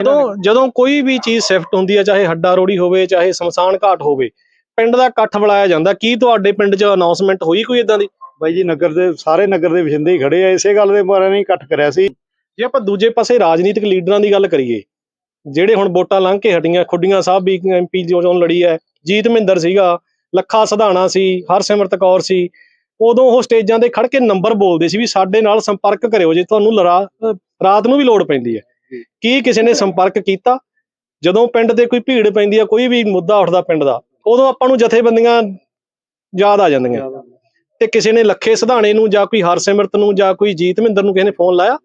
ਜਦੋਂ ਜਦੋਂ ਕੋਈ ਵੀ ਚੀਜ਼ ਸ਼ਿਫਟ ਹੁੰਦੀ ਹੈ ਚਾਹੇ ਹੱਡਾ ਰੋੜੀ ਹੋਵੇ ਚਾਹੇ ਸਮਸਾਨ ਘਾਟ ਹੋਵੇ ਪਿੰਡ ਦਾ ਇਕੱਠ ਬੁਲਾਇਆ ਜਾਂਦਾ। ਕੀ ਤੁਹਾਡੇ ਪਿੰਡ 'ਚ ਅਨਾਉਂਸਮੈਂਟ ਹੋਈ ਕੋਈ ਇਦਾਂ ਦੀ? ਬਾਈ ਜੀ ਨਗਰ ਦੇ ਸਾਰੇ ਨਗਰ ਦੇ ਵਸਿੰਦੇ ਹੀ ਖੜੇ ਆ। ਇਸੇ ਗੱਲ ਦੇ ਬਾਰੇ ਨਹੀਂ ਇਕੱਠ ਕਰਿਆ ਸੀ। ਜੇ ਆਪਾਂ ਦੂਜੇ ਪਾਸੇ ਰਾਜਨੀਤਿਕ ਲੀਡਰਾਂ ਦੀ ਗੱਲ ਕਰੀਏ ਜਿਹੜੇ ਹੁਣ ਵੋਟਾਂ ਲੰਘ ਕੇ ਹਟੀਆਂ ਖੁੱਡੀਆਂ ਸਾਹਿਬ ਵੀ ਐਮਪੀ ਚੋਣ ਲੜੀ ਹੈ ਜੀਤ ਮਹਿੰਦਰ ਸੀਗਾ ਲੱਖਾ ਸਧਾਣਾ ਸੀ ਹਰਸਿਮਰਤ ਕੌਰ ਸੀ ਉਦੋਂ ਉਹ ਸਟੇਜਾਂ ਤੇ ਖੜ ਕੇ ਨੰਬਰ ਬੋਲਦੇ ਸੀ ਵੀ ਸਾਡੇ ਨਾਲ ਸੰਪਰਕ ਕਰਿਓ ਜੇ ਤੁਹਾਨੂੰ ਅਹ ਰਾਤ ਨੂੰ ਵੀ ਲੋੜ ਪੈਂਦੀ ਹੈ। ਕੀ ਕਿਸੇ ਨੇ ਸੰਪਰਕ ਕੀਤਾ? ਜਦੋਂ ਪਿੰਡ ਤੇ ਕੋਈ ਭੀੜ ਪੈਂਦੀ ਹੈ ਕੋਈ ਵੀ ਮੁੱਦਾ ਉੱਠਦਾ ਪਿੰਡ ਦਾ ਉਦੋਂ ਆਪਾਂ ਨੂੰ ਜਥੇਬੰਦੀਆਂ ਯਾਦ ਆ ਜਾਂਦੀਆਂ। ਤੇ ਕਿਸੇ ਨੇ ਲੱਖੇ ਸਧਾਣੇ ਨੂੰ ਜਾਂ ਕੋਈ ਹਰਸਿਮਰਤ ਨੂੰ ਜਾਂ ਕੋਈ ਜੀਤ ਮਹਿੰਦਰ ਨੂੰ ਕਿਸੇ ਨੇ ਫੋਨ ਲਾਇਆ?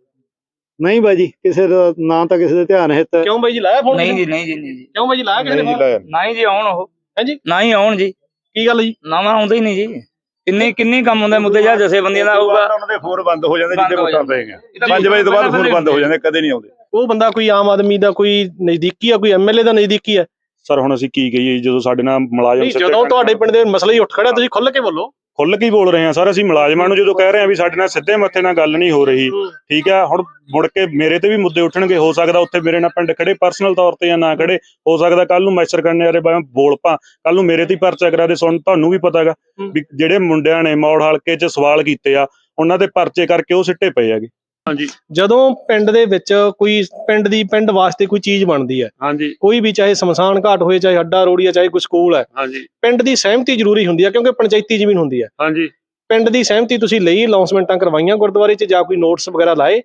ਨਹੀਂ ਬਾਈ ਜੀ ਕਿਸੇ ਦਾ ਨਾ ਤਾਂ ਕਿਸੇ ਦੇ ਧਿਆਨ ਹਿੱਤ ਕਿਉਂ ਬਾਈ ਜੀ ਲਾਇਆ ਫੋਨ ਨਹੀਂ ਜੀ ਨਹੀਂ ਜੀ ਨਹੀਂ ਜੀ। ਕਿਉਂ ਬਾਈ ਜੀ ਲਾਇਆ ਕਿਸੇ ਨੇ phone? ਨਾ ਹੀ ਜੀ ਆਉਣ ਉਹ। ਹਾਂਜੀ ਨਾ ਹੀ ਆਉਣ ਜੀ। ਕੀ ਗੱਲ ਜੀ? ਨਾ ਆਉਂਦਾ ਹੀ ਨਹੀਂ ਜੀ। ਕਿੰਨੇ ਕਿੰਨੇ ਕੰਮ ਹੁੰਦੇ ਮੁੱਦੇ ਜਾਂ ਜਥੇਬੰਦੀਆਂ ਦਾ ਹੋਊਗਾ? ਉਹਨਾਂ ਦੇ ਫੋਨ ਬੰਦ ਹੋ ਜਾਂਦੇ ਬੰਦ ਜਿੱਦੇ ਹੋ ਵੋਟਾਂ ਜਾਂਦੇ। ਪਏਗੀਆਂ। ਇਹ ਤਾਂ 5 ਵਜੇ ਤੋਂ ਬਾਅਦ ਫੋਨ ਬੰਦ ਹੋ ਜਾਂਦੇ ਕਦੇ ਨਹੀਂ ਆਉਂਦੇ। ਉਹ ਬੰਦਾ ਕੋਈ ਆਮ ਆਦਮੀ ਦਾ ਕੋਈ ਨਜ਼ਦੀਕੀ ਆ ਕੋਈ ਐਮਐਲਏ ਦਾ ਨਜ਼ਦੀਕੀ ਆ? ਸਰ ਹੁਣ ਅਸੀਂ ਕੀ ਕਹੀਏ ਜਦੋਂ ਸਾਡੇ ਨਾਲ ਮੁਲਾਜ਼ਮ ਜਦੋਂ ਤੁਹਾਡੇ ਪਿੰਡ ਦੇ ਮਸਲੇ ਹੀ ਉੱਠ ਖੜਿਆ ਤੁਸੀਂ ਖੁੱਲ ਕੇ ਬੋਲੋ। ਖੁੱਲ ਕੇ ਹੀ ਬੋਲ ਰਹੇ ਹਾਂ ਸਰ ਅਸੀਂ ਮੁਲਾਜ਼ਮਾਂ ਨੂੰ ਜਦੋਂ ਕਹਿ ਰਹੇ ਹਾਂ ਵੀ ਸਾਡੇ ਨਾਲ ਸਿੱਧੇ ਮੱਥੇ ਨਾਲ ਗੱਲ ਨਹੀਂ ਹੋ ਰਹੀ ਠੀਕ ਹੈ ਹੁਣ ਮੁੜ ਕੇ ਮੇਰੇ ਤੇ ਵੀ ਮੁੱਦੇ ਉੱਠਣਗੇ ਹੋ ਸਕਦਾ ਉੱਥੇ ਮੇਰੇ ਨਾਲ ਪਿੰਡ ਖੜੇ ਪਰਸਨਲ ਤੌਰ ਤੇ ਜਾਂ ਨਾ ਖੜੇ ਹੋ ਸਕਦਾ ਕੱਲ ਨੂੰ ਮੈਸਰ ਕਰਨੇ ਵਾਲੇ ਬਾਈ ਬੋਲ ਪਾ ਕੱਲ ਨੂੰ ਮੇਰੇ ਤੇ ਪਰਚਾ ਕਰਾ ਦੇ ਸੁਣ ਤੁਹਾਨੂੰ ਵੀ ਪਤਾਗਾ। ਵੀ ਜਿਹੜੇ ਮੁੰਡਿਆਂ ਨੇ ਮੌੜ ਹਲਕੇ 'ਚ ਸਵਾਲ ਕੀਤੇ ਆ ਉਹਨਾਂ ਦੇ ਪਰਚੇ ਕਰਕੇ ਉਹ ਸਿੱਟੇ ਪਏ ਹੈਗੇ ਹਾਂਜੀ। ਜਦੋਂ ਪਿੰਡ ਦੇ ਵਿੱਚ ਕੋਈ ਪਿੰਡ ਦੀ ਪਿੰਡ ਵਾਸਤੇ ਕੋਈ ਚੀਜ਼ ਬਣਦੀ ਹੈ ਹਾਂਜੀ। ਕੋਈ ਵੀ ਚਾਹੇ ਸਮਸਾਨ ਘਾਟ ਹੋਏ ਚਾਹੇ ਅੱਡਾ ਰੋੜੀ ਹੈ ਚਾਹੇ ਕੋਈ ਸਕੂਲ ਹੈ ਹਾਂਜੀ। ਪਿੰਡ ਦੀ ਸਹਿਮਤੀ ਜ਼ਰੂਰੀ ਹੁੰਦੀ ਹੈ ਕਿਉਂਕਿ ਪੰਚਾਇਤੀ ਜ਼ਮੀਨ ਹੁੰਦੀ ਹੈ। ਹਾਂਜੀ। ਪਿੰਡ ਦੀ ਸਹਿਮਤੀ ਤੁਸੀਂ ਲਈ ਅਨਾਉਂਸਮੈਂਟਾਂ ਕਰਵਾਈਆਂ ਗੁਰਦੁਆਰੇ 'ਚ ਜਾਂ ਕੋਈ ਨੋਟਿਸ ਵਗੈਰਾ ਲਾਏ?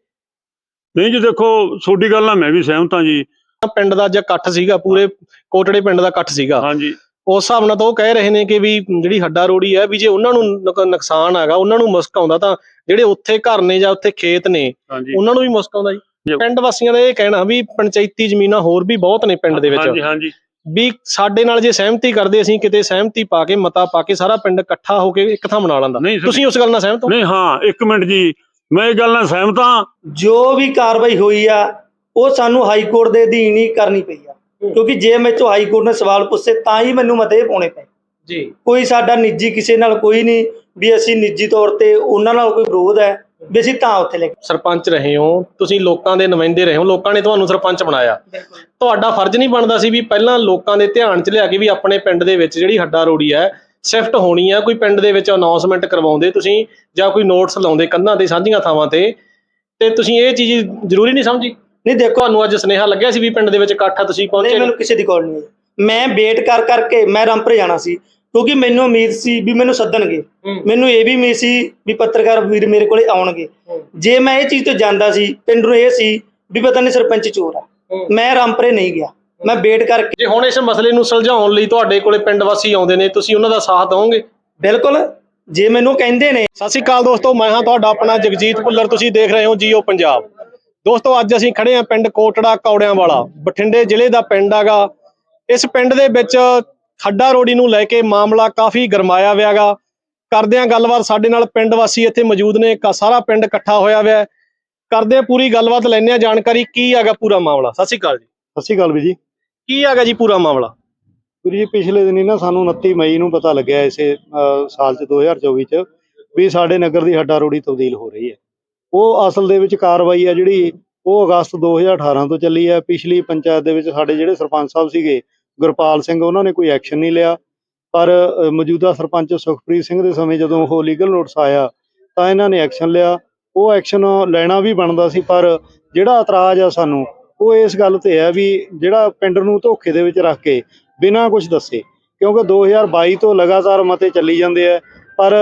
ਨਹੀਂ ਜੀ ਦੇਖੋ ਤੁਹਾਡੀ ਗੱਲ ਨਾਲ ਮੈਂ ਵੀ ਸਹਿਮਤ ਹਾਂ ਜੀ। ਪਿੰਡ ਦਾ ਅੱਜ ਇਕੱਠ ਸੀਗਾ ਪੂਰੇ ਕੋਟੜੇ ਪਿੰਡ ਦਾ ਇਕੱਠ ਸੀਗਾ। ਹਾਂਜੀ। ਉਸ ਹਿਸਾਬ ਨਾਲ ਤਾਂ ਉਹ ਕਹਿ ਰਹੇ ਨੇ ਕਿ ਵੀ ਜਿਹੜੀ ਹੱਡਾ ਰੋੜੀ ਹੈ ਵੀ ਜੇ ਉਹਨਾਂ ਨੂੰ ਨੁਕ- ਨੁਕਸਾਨ ਹੈਗਾ ਉਹਨਾਂ ਨੂੰ ਮੁਸਕ ਆਉਂਦਾ ਤਾਂ ਜਿਹੜੇ ਉੱਥੇ ਘਰ ਨੇ ਜਾਂ ਉੱਥੇ ਖੇਤ ਨੇ ਹਾਂਜੀ। ਉਹਨਾਂ ਨੂੰ ਵੀ ਮੁਸਕ ਆਉਂਦਾ ਜੀ। ਪਿੰਡ ਵਾਸੀਆਂ ਦਾ ਇਹ ਕਹਿਣਾ ਵੀ ਪੰਚਾਇਤੀ ਜ਼ਮੀਨਾਂ ਹੋਰ ਵੀ ਬਹੁਤ ਨੇ ਪਿੰਡ ਦੇ ਹਾਂਜੀ ਵਿੱਚ। ਹਾਂਜੀ ਵੀ ਸਾਡੇ ਨਾਲ ਜੇ ਸਹਿਮਤੀ ਕਰਦੇ ਅਸੀਂ ਕਿਤੇ ਸਹਿਮਤੀ ਪਾ ਕੇ ਮਤਾ ਪਾ ਕੇ ਸਾਰਾ ਪਿੰਡ ਇਕੱਠਾ ਹੋ ਕੇ ਇੱਕ ਥਾਂ ਮਨਾ ਲੈਂਦਾ। ਤੁਸੀਂ ਉਸ ਗੱਲ ਨਾਲ ਸਹਿਮਤ ਹੋ? ਨਹੀਂ ਹਾਂ ਇੱਕ ਮਿੰਟ ਜੀ। ਮੈਂ ਇਹ ਗੱਲ ਨਾਲ ਸਹਿਮਤ ਹਾਂ। ਜੋ ਵੀ ਕਾਰਵਾਈ ਹੋਈ ਆ ਉਹ ਸਾਨੂੰ ਹਾਈ ਕੋਰਟ ਦੇ ਅਧੀਨ ਹੀ ਕਰਨੀ ਪਈ ਆ। ਕਿਉਂਕਿ ਜੇ ਮੈਥੋਂ ਹਾਈ ਕੋਰਟ ਨੇ ਸਵਾਲ ਪੁੱਛੇ ਤਾਂ ਹੀ ਮੈਨੂੰ ਮਤੇ ਪਾਉਣੇ ਪਏ। ਜੀ। ਕੋਈ ਸਾਡਾ ਨਿੱਜੀ ਕਿਸੇ ਨਾਲ ਕੋਈ ਨਹੀਂ ਵੀ ਅਸੀਂ ਨਿੱਜੀ ਤੌਰ ਤੇ ਉਹਨਾਂ ਨਾਲ ਕੋਈ ਵਿਰੋਧ ਹੈ ਵੀ ਅਸੀਂ ਤਾਂ ਉੱਥੇ ਲੈ ਸਰਪੰਚ ਰਹੇ ਹੋ ਤੁਸੀਂ ਲੋਕਾਂ ਦੇ ਨੁਮਾਇੰਦੇ ਰਹੇ ਹੋ ਲੋਕਾਂ ਨੇ ਤੁਹਾਨੂੰ ਸਰਪੰਚ ਬਣਾਇਆ। ਤੁਹਾਡਾ ਫਰਜ਼ ਨਹੀਂ ਬਣਦਾ ਸੀ ਵੀ ਪਹਿਲਾਂ ਲੋਕਾਂ ਦੇ ਧਿਆਨ 'ਚ ਲਿਆ ਕੇ ਵੀ ਆਪਣੇ ਪਿੰਡ ਦੇ ਵਿੱਚ ਜਿਹੜੀ ਹੱਡਾ ਰੋੜੀ ਹੈ ਸ਼ਿਫਟ ਹੋਣੀ ਹੈ ਕੋਈ ਪਿੰਡ ਦੇ ਵਿੱਚ ਅਨਾਉਂਸਮੈਂਟ ਕਰਵਾਉਂਦੇ ਤੁਸੀਂ ਜਾਂ ਕੋਈ ਨੋਟਿਸ ਲਾਉਂਦੇ ਕੰਧਾਂ ਤੇ ਸਾਂਝੀਆਂ ਥਾਵਾਂ ਤੇ ਤੇ ਤੁਸੀਂ ਇਹ ਚੀਜ਼ ਜ਼ਰੂਰੀ ਨਹੀਂ ਸਮਝੀ? ਨਹੀਂ ਦੇਖੋ ਤੁਹਾਨੂੰ ਅੱਜ ਸੁਨੇਹਾ ਲੱਗਿਆ ਸੀ ਵੀ ਪਿੰਡ ਦੇ ਵਿੱਚ ਇਕੱਠ ਆ ਤੁਸੀਂ ਪਹੁੰਚੇ ਨਹੀਂ। ਮੈਨੂੰ ਕਿਸੇ ਦੀ ਕਾਲ ਨਹੀਂ ਆਈ ਮੈਂ ਵੇਟ ਕਰ ਕਰਕੇ ਮੈਂ ਰਾਮਪੁਰ ਜਾਣਾ ਸੀ ਕਿਉਂਕਿ ਮੈਨੂੰ ਉਮੀਦ ਸੀ ਵੀ ਮੈਨੂੰ ਸੱਦਣਗੇ ਹੂੰ। ਮੈਨੂੰ ਇਹ ਵੀ ਉਮੀਦ ਸੀ ਵੀ ਪੱਤਰਕਾਰ ਵੀਰ ਮੇਰੇ ਕੋਲੇ ਆਉਣਗੇ ਹੂੰ। ਜੇ ਮੈਂ ਇਹ ਚੀਜ਼ ਤੋਂ ਜਾਂਦਾ ਸੀ ਪਿੰਡ ਨੂੰ ਇਹ ਸੀ ਵੀ ਪਤਾ ਨਹੀਂ ਸਰਪੰਚ ਚੋਰ ਆ ਹੂੰ। ਮੈਂ ਰਾਮਪੁਰੇ ਨਹੀਂ ਗਿਆ ਮੈਂ ਵੇਟ ਕਰਕੇ ਜੇ ਹੁਣ ਇਸ ਮਸਲੇ ਨੂੰ ਸੁਲਝਾਉਣ ਲਈ ਤੁਹਾਡੇ ਕੋਲੇ ਪਿੰਡ ਵਾਸੀ ਆਉਂਦੇ ਨੇ ਤੁਸੀਂ ਉਹਨਾਂ ਦਾ ਸਾਥ ਦਿਓਗੇ ਬਿਲਕੁਲ ਜੇ ਮੈਨੂੰ ਕਹਿੰਦੇ ਨੇ ਸਤਿ ਸ਼੍ਰੀ ਅਕਾਲ ਦੋਸਤੋ ਮੈਂ ਹਾਂ ਤੁਹਾਡਾ ਆਪਣਾ ਜਗਜੀਤ ਭੁੱਲਰ ਤੁਸੀਂ ਦੇਖ ਰਹੇ ਹੋ ਜੀਓ ਪੰਜਾਬ ਦੋਸਤੋ ਅੱਜ ਅਸੀਂ ਖੜੇ ਹਾਂ ਪਿੰਡ ਕੋਟੜਾ ਕੌੜਿਆਂ ਵਾਲਾ ਬਠਿੰਡੇ ਜ਼ਿਲ੍ਹੇ ਦਾ ਪਿੰਡ ਹੈਗਾ। ਇਸ ਪਿੰਡ ਦੇ ਵਿੱਚ ਖੱਡਾ ਰੋੜੀ ਨੂੰ ਲੈ ਕੇ ਮਾਮਲਾ ਕਾਫੀ ਗਰਮਾਇਆ ਵਿਆਗਾ ਕਰਦੇ ਹਾਂ ਗੱਲਬਾਤ ਸਾਡੇ ਨਾਲ ਪਿੰਡ ਵਾਸੀ ਇੱਥੇ ਮੌਜੂਦ ਨੇ ਕਾ- ਸਾਰਾ ਪਿੰਡ ਇਕੱਠਾ ਹੋਇਆ ਹੋਇਆ। ਕਰਦੇ ਹਾਂ ਪੂਰੀ ਗੱਲਬਾਤ ਲੈਂਦੇ ਹਾਂ ਜਾਣਕਾਰੀ ਕੀ ਹੈਗਾ ਪੂਰਾ ਮਾਮਲਾ? ਸਤਿ ਸ਼੍ਰੀ ਅਕਾਲ ਜੀ। ਸਤਿ ਸ਼੍ਰੀ ਅਕਾਲ ਵੀ ਜੀ। ਕੀ ਹੈਗਾ ਜੀ ਪੂਰਾ ਮਾਮਲਾ? ਵੀਰ ਜੀ ਪਿਛਲੇ ਦਿਨੀ ਨਾ ਸਾਨੂੰ 29 ਮਈ ਨੂੰ ਪਤਾ ਲੱਗਿਆ ਇਸੇ ਸਾਲ ਚ 2024 ਚ ਵੀ ਸਾਡੇ ਨਗਰ ਦੀ ਹੱਡਾ ਰੋੜੀ ਤਬਦੀਲ ਹੋ ਰਹੀ ਹੈ। ਉਹ ਅਸਲ ਦੇ ਵਿੱਚ ਕਾਰਵਾਈ ਆ ਜਿਹੜੀ ਉਹ ਅਗਸਤ 2018 ਤੋਂ ਚੱਲੀ ਹੈ। ਪਿਛਲੀ ਪੰਚਾਇਤ ਦੇ ਵਿੱਚ ਸਾਡੇ ਜਿਹੜੇ ਸਰਪੰਚ ਸਾਹਿਬ ਸੀਗੇ, ਗੁਰਪਾਲ ਸਿੰਘ, ਉਹਨਾਂ ਨੇ ਕੋਈ ਐਕਸ਼ਨ ਨਹੀਂ ਲਿਆ। ਪਰ ਮੌਜੂਦਾ ਸਰਪੰਚ ਸੁਖਪ੍ਰੀਤ ਸਿੰਘ ਦੇ ਸਮੇਂ ਜਦੋਂ ਉਹ ਲੀਗਲ ਨੋਟਿਸ ਆਇਆ, ਤਾਂ ਇਹਨਾਂ ਨੇ ਐਕਸ਼ਨ ਲਿਆ। ਉਹ ਐਕਸ਼ਨ ਲੈਣਾ ਵੀ ਬਣਦਾ ਸੀ, ਪਰ ਜਿਹੜਾ ਇਤਰਾਜ਼ ਆ ਸਾਨੂੰ, ਉਹ ਇਸ ਗੱਲ ਤੇ ਹੈ ਵੀ ਜਿਹੜਾ ਪਿੰਡ ਨੂੰ ਧੋਖੇ ਦੇ ਵਿੱਚ ਰੱਖ ਕੇ ਬਿਨਾਂ ਕੁਝ ਦੱਸੇ, ਕਿਉਂਕਿ 2022 ਤੋਂ ਲਗਾਤਾਰ ਮਤੇ ਚੱਲੀ ਜਾਂਦੇ ਆ। ਪਰ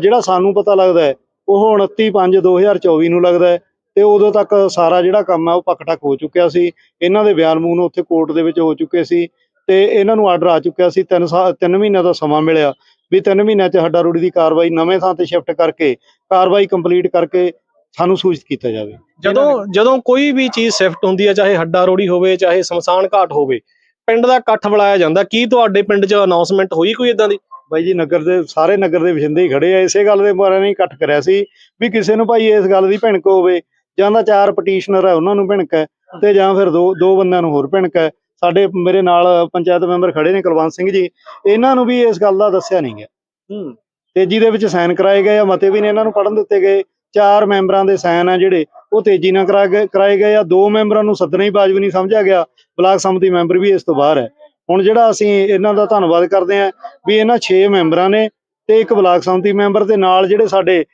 ਜਿਹੜਾ ਸਾਨੂੰ ਪਤਾ ਲੱਗਦਾ ਹੈ ਉਹ 29/5/2024 ਨੂੰ ਲੱਗਦਾ ਹੈ ਤੇ ਉਦੋਂ ਤੱਕ ਸਾਰਾ ਜਿਹੜਾ ਕੰਮ ਹੈ ਉਹ ਪੱਕ-ਟੱਕ ਹੋ ਚੁੱਕਿਆ ਸੀ। ਇਹਨਾਂ ਦੇ ਬਿਆਨ ਮੂਨ ਉੱਥੇ ਕੋਰਟ ਦੇ ਵਿੱਚ ਹੋ ਚੁੱਕੇ ਸੀ ਤੇ ਇਹਨਾਂ ਨੂੰ ਆਰਡਰ ਆ ਚੁੱਕਿਆ ਸੀ। 3 ਸਾਲ 3 ਮਹੀਨਿਆਂ ਦਾ ਸਮਾਂ ਮਿਲਿਆ ਵੀ 3 ਮਹੀਨਿਆਂ 'ਚ ਹੱਡਾ ਰੋੜੀ ਦੀ ਕਾਰਵਾਈ ਨਵੇਂ ਥਾਂ ਤੇ ਸ਼ਿਫਟ ਕਰਕੇ ਕਾਰਵਾਈ ਕੰਪਲੀਟ ਕਰਕੇ ਸਾਨੂੰ ਸੂਚਿਤ ਕੀਤਾ ਜਾਵੇ। ਜਦੋਂ ਜਦੋਂ ਕੋਈ ਵੀ ਚੀਜ਼ ਸ਼ਿਫਟ ਹੁੰਦੀ ਹੈ ਚਾਹੇ ਹੱਡਾ ਰੋੜੀ ਹੋਵੇ ਚਾਹੇ ਸਮਸਾਨ ਘਾਟ ਹੋਵੇ ਪਿੰਡ ਦਾ ਇਕੱਠ ਬੁਲਾਇਆ ਜਾਂਦਾ। ਕੀ ਤੁਹਾਡੇ ਪਿੰਡ 'ਚ ਅਨਾਉਂਸਮੈਂਟ ਹੋਈ ਕੋਈ ਇਦਾਂ ਦੀ? ਬਾਈ ਜੀ ਨਗਰ ਦੇ ਸਾਰੇ ਨਗਰ ਦੇ ਵਸਿੰਦੇ ਹੀ ਖੜੇ ਆ। ਇਸੇ ਗੱਲ ਦੇ ਬਾਰੇ ਨਹੀਂ ਇਕੱਠ ਕਰਿਆ ਸੀ ਵੀ ਕਿਸੇ ਨੂੰ ਭਾਈ ਇਸ ਗੱਲ ਦੀ ਭਿਣਕ ਹੋਵੇ ਜਾਂ ਤਾਂ ਚਾਰ ਪਟੀਸ਼ਨਰ ਹੈ ਉਹਨਾਂ ਨੂੰ ਭਿਣਕ ਹੈ ਤੇ ਜਾਂ ਫਿਰ ਦੋ ਦੋ ਬੰਦਿਆਂ ਨੂੰ ਹੋਰ ਭਿਣਕ ਹੈ। ਸਾਡੇ ਮੇਰੇ ਨਾਲ ਪੰਚਾਇਤ ਮੈਂਬਰ ਖੜੇ ਨੇ ਕੁਲਵੰਤ ਸਿੰਘ ਜੀ। ਇਹਨਾਂ ਨੂੰ ਵੀ ਇਸ ਗੱਲ ਦਾ ਦੱਸਿਆ ਨਹੀਂ ਗਿਆ। ਹੂੰ। ਤੇ ਜਿਹਦੇ ਵਿੱਚ ਸਾਈਨ ਕਰਾਏ ਗਏ ਆ ਮਤੇ ਵੀ ਨੇ ਇਹਨਾਂ ਨੂੰ ਪੜਨ ਦਿੱਤੇ ਗਏ। ਚਾਰ ਮੈਂਬਰਾਂ ਦੇ ਸਾਈਨ ਆ ਜਿਹੜੇ ਉਹ ਤੇਜ਼ੀ ਨਾਲ ਕਰਾਏ ਗਏ ਆ। ਦੋ ਮੈਂਬਰਾਂ ਨੂੰ ਸੱਦਣਾ ਹੀ ਵਾਜਬ ਨਹੀਂ ਸਮਝਿਆ ਗਿਆ। ਬਲਾਕ ਸੰਮਤੀ ਮੈਂਬਰ ਵੀ ਇਸ ਤੋਂ ਬਾਹਰ ਹੈ। ਹੁਣ ਜਿਹੜਾ ਅਸੀਂ ਇਹਨਾਂ ਦਾ ਧੰਨਵਾਦ ਕਰਦੇ ਹਾਂ ਵੀ ਇਹਨਾਂ 6 ਮੈਂਬਰਾਂ ਨੇ ਤੇ ਇੱਕ ਬਲਾਕ ਸੰਮਤੀ ਮੈਂਬਰ ਦੇ ਨਾਲ ਜਿਹੜੇ ਸਾਡੇ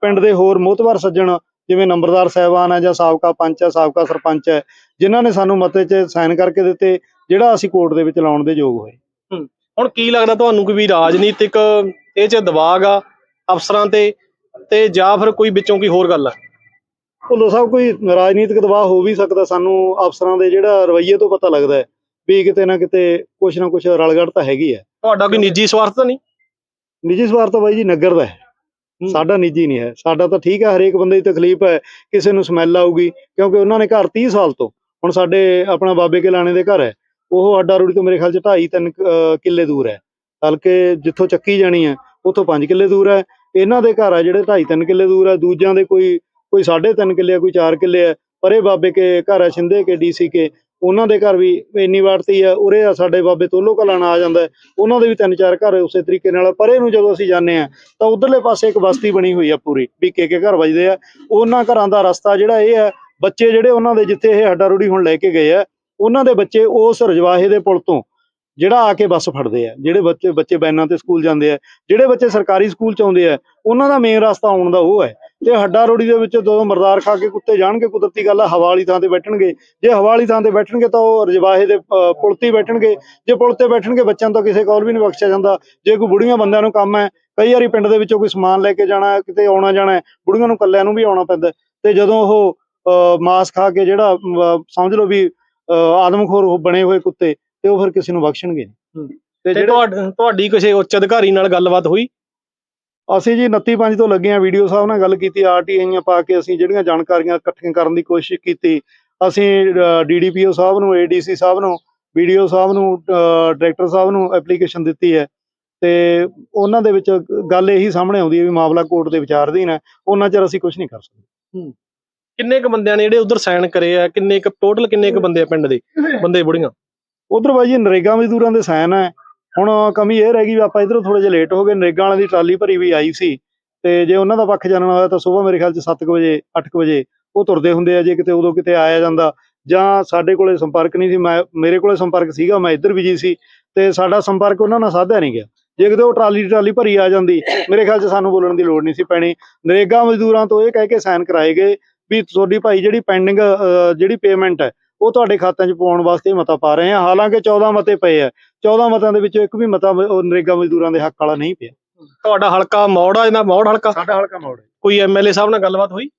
ਪਿੰਡ ਦੇ ਹੋਰ ਮੋਹਤਵਰ ਸੱਜਣ ਜਿਵੇਂ ਨੰਬਰਦਾਰ ਸਾਹਿਬਾਨ ਆ ਜਾਂ ਸਾਬਕਾ ਪੰਚ ਆ ਸਾਬਕਾ ਸਰਪੰਚ ਹੈ ਜਿਨ੍ਹਾਂ ਨੇ ਸਾਨੂੰ ਮਤੇ 'ਚ ਸਾਈਨ ਕਰਕੇ ਦਿੱਤੇ ਜਿਹੜਾ ਅਸੀਂ ਕੋਰਟ ਦੇ ਵਿੱਚ ਲਾਉਣ ਦੇ ਯੋਗ ਹੋਏ। ਹੁਣ ਕੀ ਲੱਗਦਾ ਤੁਹਾਨੂੰ ਕਿ ਵੀ ਰਾਜਨੀਤਿਕ ਇਹ ਚ ਦਬਾਅ ਆ ਅਫਸਰਾਂ ਤੇ ਤੇ ਜਾਂ ਫਿਰ ਕੋਈ ਵਿੱਚੋਂ ਕੋਈ ਹੋਰ ਗੱਲ ਆ? ਭੁੱਲੋ ਸਾਹਿਬ ਕੋਈ ਰਾਜਨੀਤਿਕ ਦਬਾਅ ਹੋ ਵੀ ਸਕਦਾ ਸਾਨੂੰ ਅਫਸਰਾਂ ਦੇ ਜਿਹੜਾ ਰਵੱਈਏ ਤੋਂ ਪਤਾ ਲੱਗਦਾ ਹੈ। ਵੀ ਕਿਤੇ ਨਾ ਕਿਤੇ ਕੁਛ ਨਾ ਕੁਛ ਰਲਗੜ ਤਾਂ ਹੈਗੀ ਹੈ। ਤੁਹਾਡਾ ਕੋਈ ਨਿੱਜੀ ਸਵਾਰਥ ਤਾਂ ਨਹੀਂ? ਨਿੱਜੀ ਸਵਾਰਥ ਤਾਂ ਬਾਈ ਜੀ ਨਗਰ ਦਾ ਹੈ। ਸਾਡਾ ਨਿੱਜੀ ਨਹੀਂ ਹੈ। ਸਾਡਾ ਤਾਂ ਠੀਕ ਹੈ ਹਰੇਕ ਬੰਦੇ ਦੀ ਤਕਲੀਫ ਹੈ ਕਿਸੇ ਨੂੰ ਸਮੈਲ ਆਊਗੀ ਕਿਉਂਕਿ ਉਹਨਾਂ ਨੇ ਘਰ 30 ਸਾਲ ਤੋਂ ਹੁਣ ਸਾਡੇ ਆਪਣਾ ਬਾਬੇ ਕੇ ਲਾਣੇ ਦੇ ਘਰ ਹੈ। ਉਹ ਅੱਡਾ ਰੋੜੀ ਤੋਂ ਮੇਰੇ ਖਿਆਲ ਚ 2.5 3 ਕਿੱਲੇ ਦੂਰ ਹੈ। ਹਲਕੇ ਜਿੱਥੋਂ ਚੱਕੀ ਜਾਣੀ ਹੈ ਉੱਥੋਂ 5 ਕਿੱਲੇ ਦੂਰ ਹੈ। ਇਹਨਾਂ ਦੇ ਘਰ ਆ ਜਿਹੜੇ 2.5 3 ਕਿੱਲੇ ਦੂਰ ਹੈ ਦੂਜਿਆਂ ਦੇ ਕੋਈ ਕੋਈ 3.5 ਕਿੱਲੇ ਕੋਈ 4 ਕਿੱਲੇ ਹੈ ਪਰ ਇਹ ਬਾਬੇ ਕੇ ਘਰ ਹੈ ਸ਼ਿੰਦੇ ਕੇ ਡੀਸੀ ਕੇ ਉਹਨਾਂ ਦੇ ਘਰ ਵੀ ਇੰਨੀ ਵਾਰਤੀ ਹੈ ਉਰੇ ਆ ਸਾਡੇ ਬਾਬੇ ਤੋਲੋ ਕਲਾਣਾ ਆ ਜਾਂਦਾ ਉਹਨਾਂ ਦੇ ਵੀ ਤਿੰਨ ਚਾਰ ਘਰ ਉਸੇ ਤਰੀਕੇ ਨਾਲ ਪਰੇ ਨੂੰ ਜਦੋਂ ਅਸੀਂ ਜਾਂਦੇ ਆ ਤਾਂ ਉਧਰਲੇ ਪਾਸੇ ਇੱਕ ਬਸਤੀ ਬਣੀ ਹੋਈ ਆ ਪੂਰੀ, ਵੀ ਕੇ ਕੇ ਘਰ ਵੱਜਦੇ ਆ। ਉਹਨਾਂ ਘਰਾਂ ਦਾ ਰਸਤਾ ਜਿਹੜਾ ਇਹ ਹੈ ਬੱਚੇ ਜਿਹੜੇ ਉਹਨਾਂ ਦੇ ਜਿੱਥੇ ਇਹ ਹੱਡਾ ਰੂੜੀ ਹੁਣ ਲੈ ਕੇ ਗਏ ਆ, ਉਹਨਾਂ ਦੇ ਬੱਚੇ ਉਸ ਰਜਵਾਹੇ ਦੇ ਪੁਲ ਤੋਂ ਜਿਹੜਾ ਆ ਕੇ ਬੱਸ ਫੜਦੇ ਆ, ਜਿਹੜੇ ਬੱਚੇ ਬੱਚੇ ਬੈਨਾਂ ਤੇ ਸਕੂਲ ਜਾਂਦੇ ਆ, ਜਿਹੜੇ ਬੱਚੇ ਸਰਕਾਰੀ ਸਕੂਲ ਚ ਆਉਂਦੇ ਆ, ਉਹਨਾਂ ਦਾ ਮੇਨ ਰਸਤਾ ਆਉਣ ਦਾ ਉਹ ਹੈ। ਤੇ ਹੱਡਾ ਰੋੜੀ ਦੇ ਵਿੱਚ ਜਦੋਂ ਮਰਦਾਰ ਖਾ ਕੇ ਕੁੱਤੇ ਜਾਣਗੇ ਕੁਦਰਤੀ ਗੱਲ ਹੈ ਹਵਾ ਵਾਲੀ ਥਾਂ ਤੇ ਬੈਠਣਗੇ। ਜੇ ਹਵਾ ਵਾਲੀ ਥਾਂ ਤੇ ਬੈਠਣਗੇ ਤਾਂ ਉਹ ਰਜਵਾਹੇ ਦੇ ਪੁਲ ਤੇ ਬੈਠਣਗੇ। ਜੇ ਪੁਲ ਤੇ ਬੈਠਣਗੇ ਬੱਚਿਆਂ ਤੋਂ ਕਿਸੇ ਕੋਲ ਵੀ ਨਹੀਂ ਬਖਸ਼ਿਆ ਜਾਂਦਾ। ਜੇ ਕੋਈ ਬੁੜੀਆਂ ਬੰਦਿਆਂ ਨੂੰ ਕੰਮ ਹੈ ਕਈ ਵਾਰੀ ਪਿੰਡ ਦੇ ਵਿੱਚੋਂ ਕੋਈ ਸਮਾਨ ਲੈ ਕੇ ਜਾਣਾ ਕਿਤੇ ਆਉਣਾ ਜਾਣਾ ਬੁੜੀਆਂ ਨੂੰ ਕੱਲਿਆਂ ਨੂੰ ਵੀ ਆਉਣਾ ਪੈਂਦਾ। ਤੇ ਜਦੋਂ ਉਹ ਮਾਸ ਖਾ ਕੇ ਜਿਹੜਾ ਸਮਝ ਲਓ ਵੀ ਆਦਮਖੋਰ ਬਣੇ ਹੋਏ ਕੁੱਤੇ ਤੇ ਉਹ ਫਿਰ ਕਿਸੇ ਨੂੰ ਬਖਸ਼ਣਗੇ। ਤੇ ਜਿਹੜੇ ਤੁਹਾਡੀ ਕਿਸੇ ਉੱਚ ਅਧਿਕਾਰੀ ਨਾਲ ਗੱਲਬਾਤ ਹੋਈ? ਅਸੀਂ ਜੀ 29 ਪੰਜ ਤੋਂ ਲੱਗੇ ਆ ਵੀਡੀਓ ਸਾਹਿਬ ਨਾਲ ਗੱਲ ਕੀਤੀ ਆਰਟੀਆਈਆਂ ਪਾ ਕੇ ਅਸੀਂ ਜਿਹੜੀਆਂ ਜਾਣਕਾਰੀਆਂ ਇਕੱਠੀਆਂ ਕਰਨ ਦੀ ਕੋਸ਼ਿਸ਼ ਕੀਤੀ ਅਸੀਂ ਡੀਡੀਪੀਓ ਸਾਹਿਬ ਨੂੰ ਏਡੀਸੀ ਸਾਹਿਬ ਨੂੰ ਵੀਡੀਓ ਸਾਹਿਬ ਨੂੰ ਡਾਇਰੈਕਟਰ ਸਾਹਿਬ ਨੂੰ ਐਪਲੀਕੇਸ਼ਨ ਦਿੱਤੀ ਹੈ ਤੇ ਉਹਨਾਂ ਦੇ ਵਿੱਚ ਗੱਲ ਇਹੀ ਸਾਹਮਣੇ ਆਉਂਦੀ ਹੈ ਵੀ ਮਾਮਲਾ ਕੋਰਟ ਦੇ ਵਿਚਾਰਧੀਨ ਹੈ ਉਹਨਾਂ ਚਿਰ ਅਸੀਂ ਕੁਝ ਨਹੀਂ ਕਰ ਸਕਦੇ। ਕਿੰਨੇ ਕ ਬੰਦਿਆਂ ਨੇ ਜਿਹੜੇ ਉਧਰ ਸਾਈਨ ਕਰੇ ਆ ਕਿੰਨੇ ਕ ਟੋਟਲ ਕਿੰਨੇ ਕ ਬੰਦੇ ਆ ਪਿੰਡ ਦੇ ਬੰਦੇ ਬੁੜੀਆਂ? ਉਧਰ ਬਾਈ ਜੀ ਨਰੇਗਾ ਮਜ਼ਦੂਰਾਂ ਦੇ ਸਾਈਨ ਹੈ ਹੁਣ ਕਮੀ ਇਹ ਰਹਿ ਗਈ ਵੀ ਆਪਾਂ ਇਧਰੋਂ ਥੋੜੇ ਜਿਹਾ ਲੇਟ ਹੋ ਗਏ, ਨਰੇਗਾ ਵਾਲਿਆਂ ਦੀ ਟਰਾਲੀ ਭਰੀ ਵੀ ਆਈ ਸੀ ਤੇ ਜੇ ਉਹਨਾਂ ਦਾ ਪੱਖ ਜਾਣਨਾ ਹੋਇਆ ਤਾਂ ਸਵੇਰ ਮੇਰੇ ਖਿਆਲ ਚ 7 ਵਜੇ 8 ਵਜੇ ਉਹ ਤੁਰਦੇ ਹੁੰਦੇ ਆ, ਜੇ ਕਿਤੇ ਉਦੋਂ ਕਿਤੇ ਆਇਆ ਜਾਂਦਾ ਜਾਂ ਸਾਡੇ ਕੋਲੇ ਸੰਪਰਕ ਨਹੀਂ ਸੀ, ਮੈਂ, ਮੇਰੇ ਕੋਲੇ ਸੰਪਰਕ ਸੀਗਾ, ਮੈਂ ਇੱਧਰ ਬਿਜ਼ੀ ਸੀ ਤੇ ਸਾਡਾ ਸੰਪਰਕ ਉਹਨਾਂ ਨਾਲ ਸਾਧਿਆ ਨਹੀਂ ਗਿਆ। ਜੇ ਕਿਤੇ ਉਹ ਟਰਾਲੀ ਟਰਾਲੀ ਭਰੀ ਆ ਜਾਂਦੀ, ਮੇਰੇ ਖਿਆਲ ਚ ਸਾਨੂੰ ਬੋਲਣ ਦੀ ਲੋੜ ਨਹੀਂ ਸੀ ਪੈਣੀ। ਨਰੇਗਾ ਮਜ਼ਦੂਰਾਂ ਤੋਂ ਇਹ ਕਹਿ ਕੇ ਸਾਈਨ ਕਰਾਏ ਗਏ ਵੀ ਤੁਹਾਡੀ ਭਾਈ ਜਿਹੜੀ ਪੈਂਡਿੰਗ ਜਿਹੜੀ ਪੇਮੈਂਟ ਹੈ ਉਹ ਤੁਹਾਡੇ ਖਾਤਿਆਂ 'ਚ ਪਾਉਣ ਵਾਸਤੇ ਮਤਾ ਪਾ ਰਹੇ ਆ ਹਾਲਾਂਕਿ 14 ਮਤੇ ਪਏ ਆ। 14 ਮਤਾਂ ਦੇ ਵਿੱਚੋਂ ਇੱਕ ਵੀ ਮਤਾ ਉਹ ਨਰੇਗਾ ਮਜ਼ਦੂਰਾਂ ਦੇ ਹੱਕ ਵਾਲਾ ਨਹੀਂ ਪਿਆ। ਤੁਹਾਡਾ ਹਲਕਾ ਮੌੜ ਆ ਇਹਦਾ ਮੌੜ ਹਲਕਾ? ਸਾਡਾ ਹਲਕਾ ਮੋੜ ਕੋਈ ਐਮਐਲਏ ਸਾਹਿਬ ਨਾਲ ਗੱਲਬਾਤ ਹੋਈ?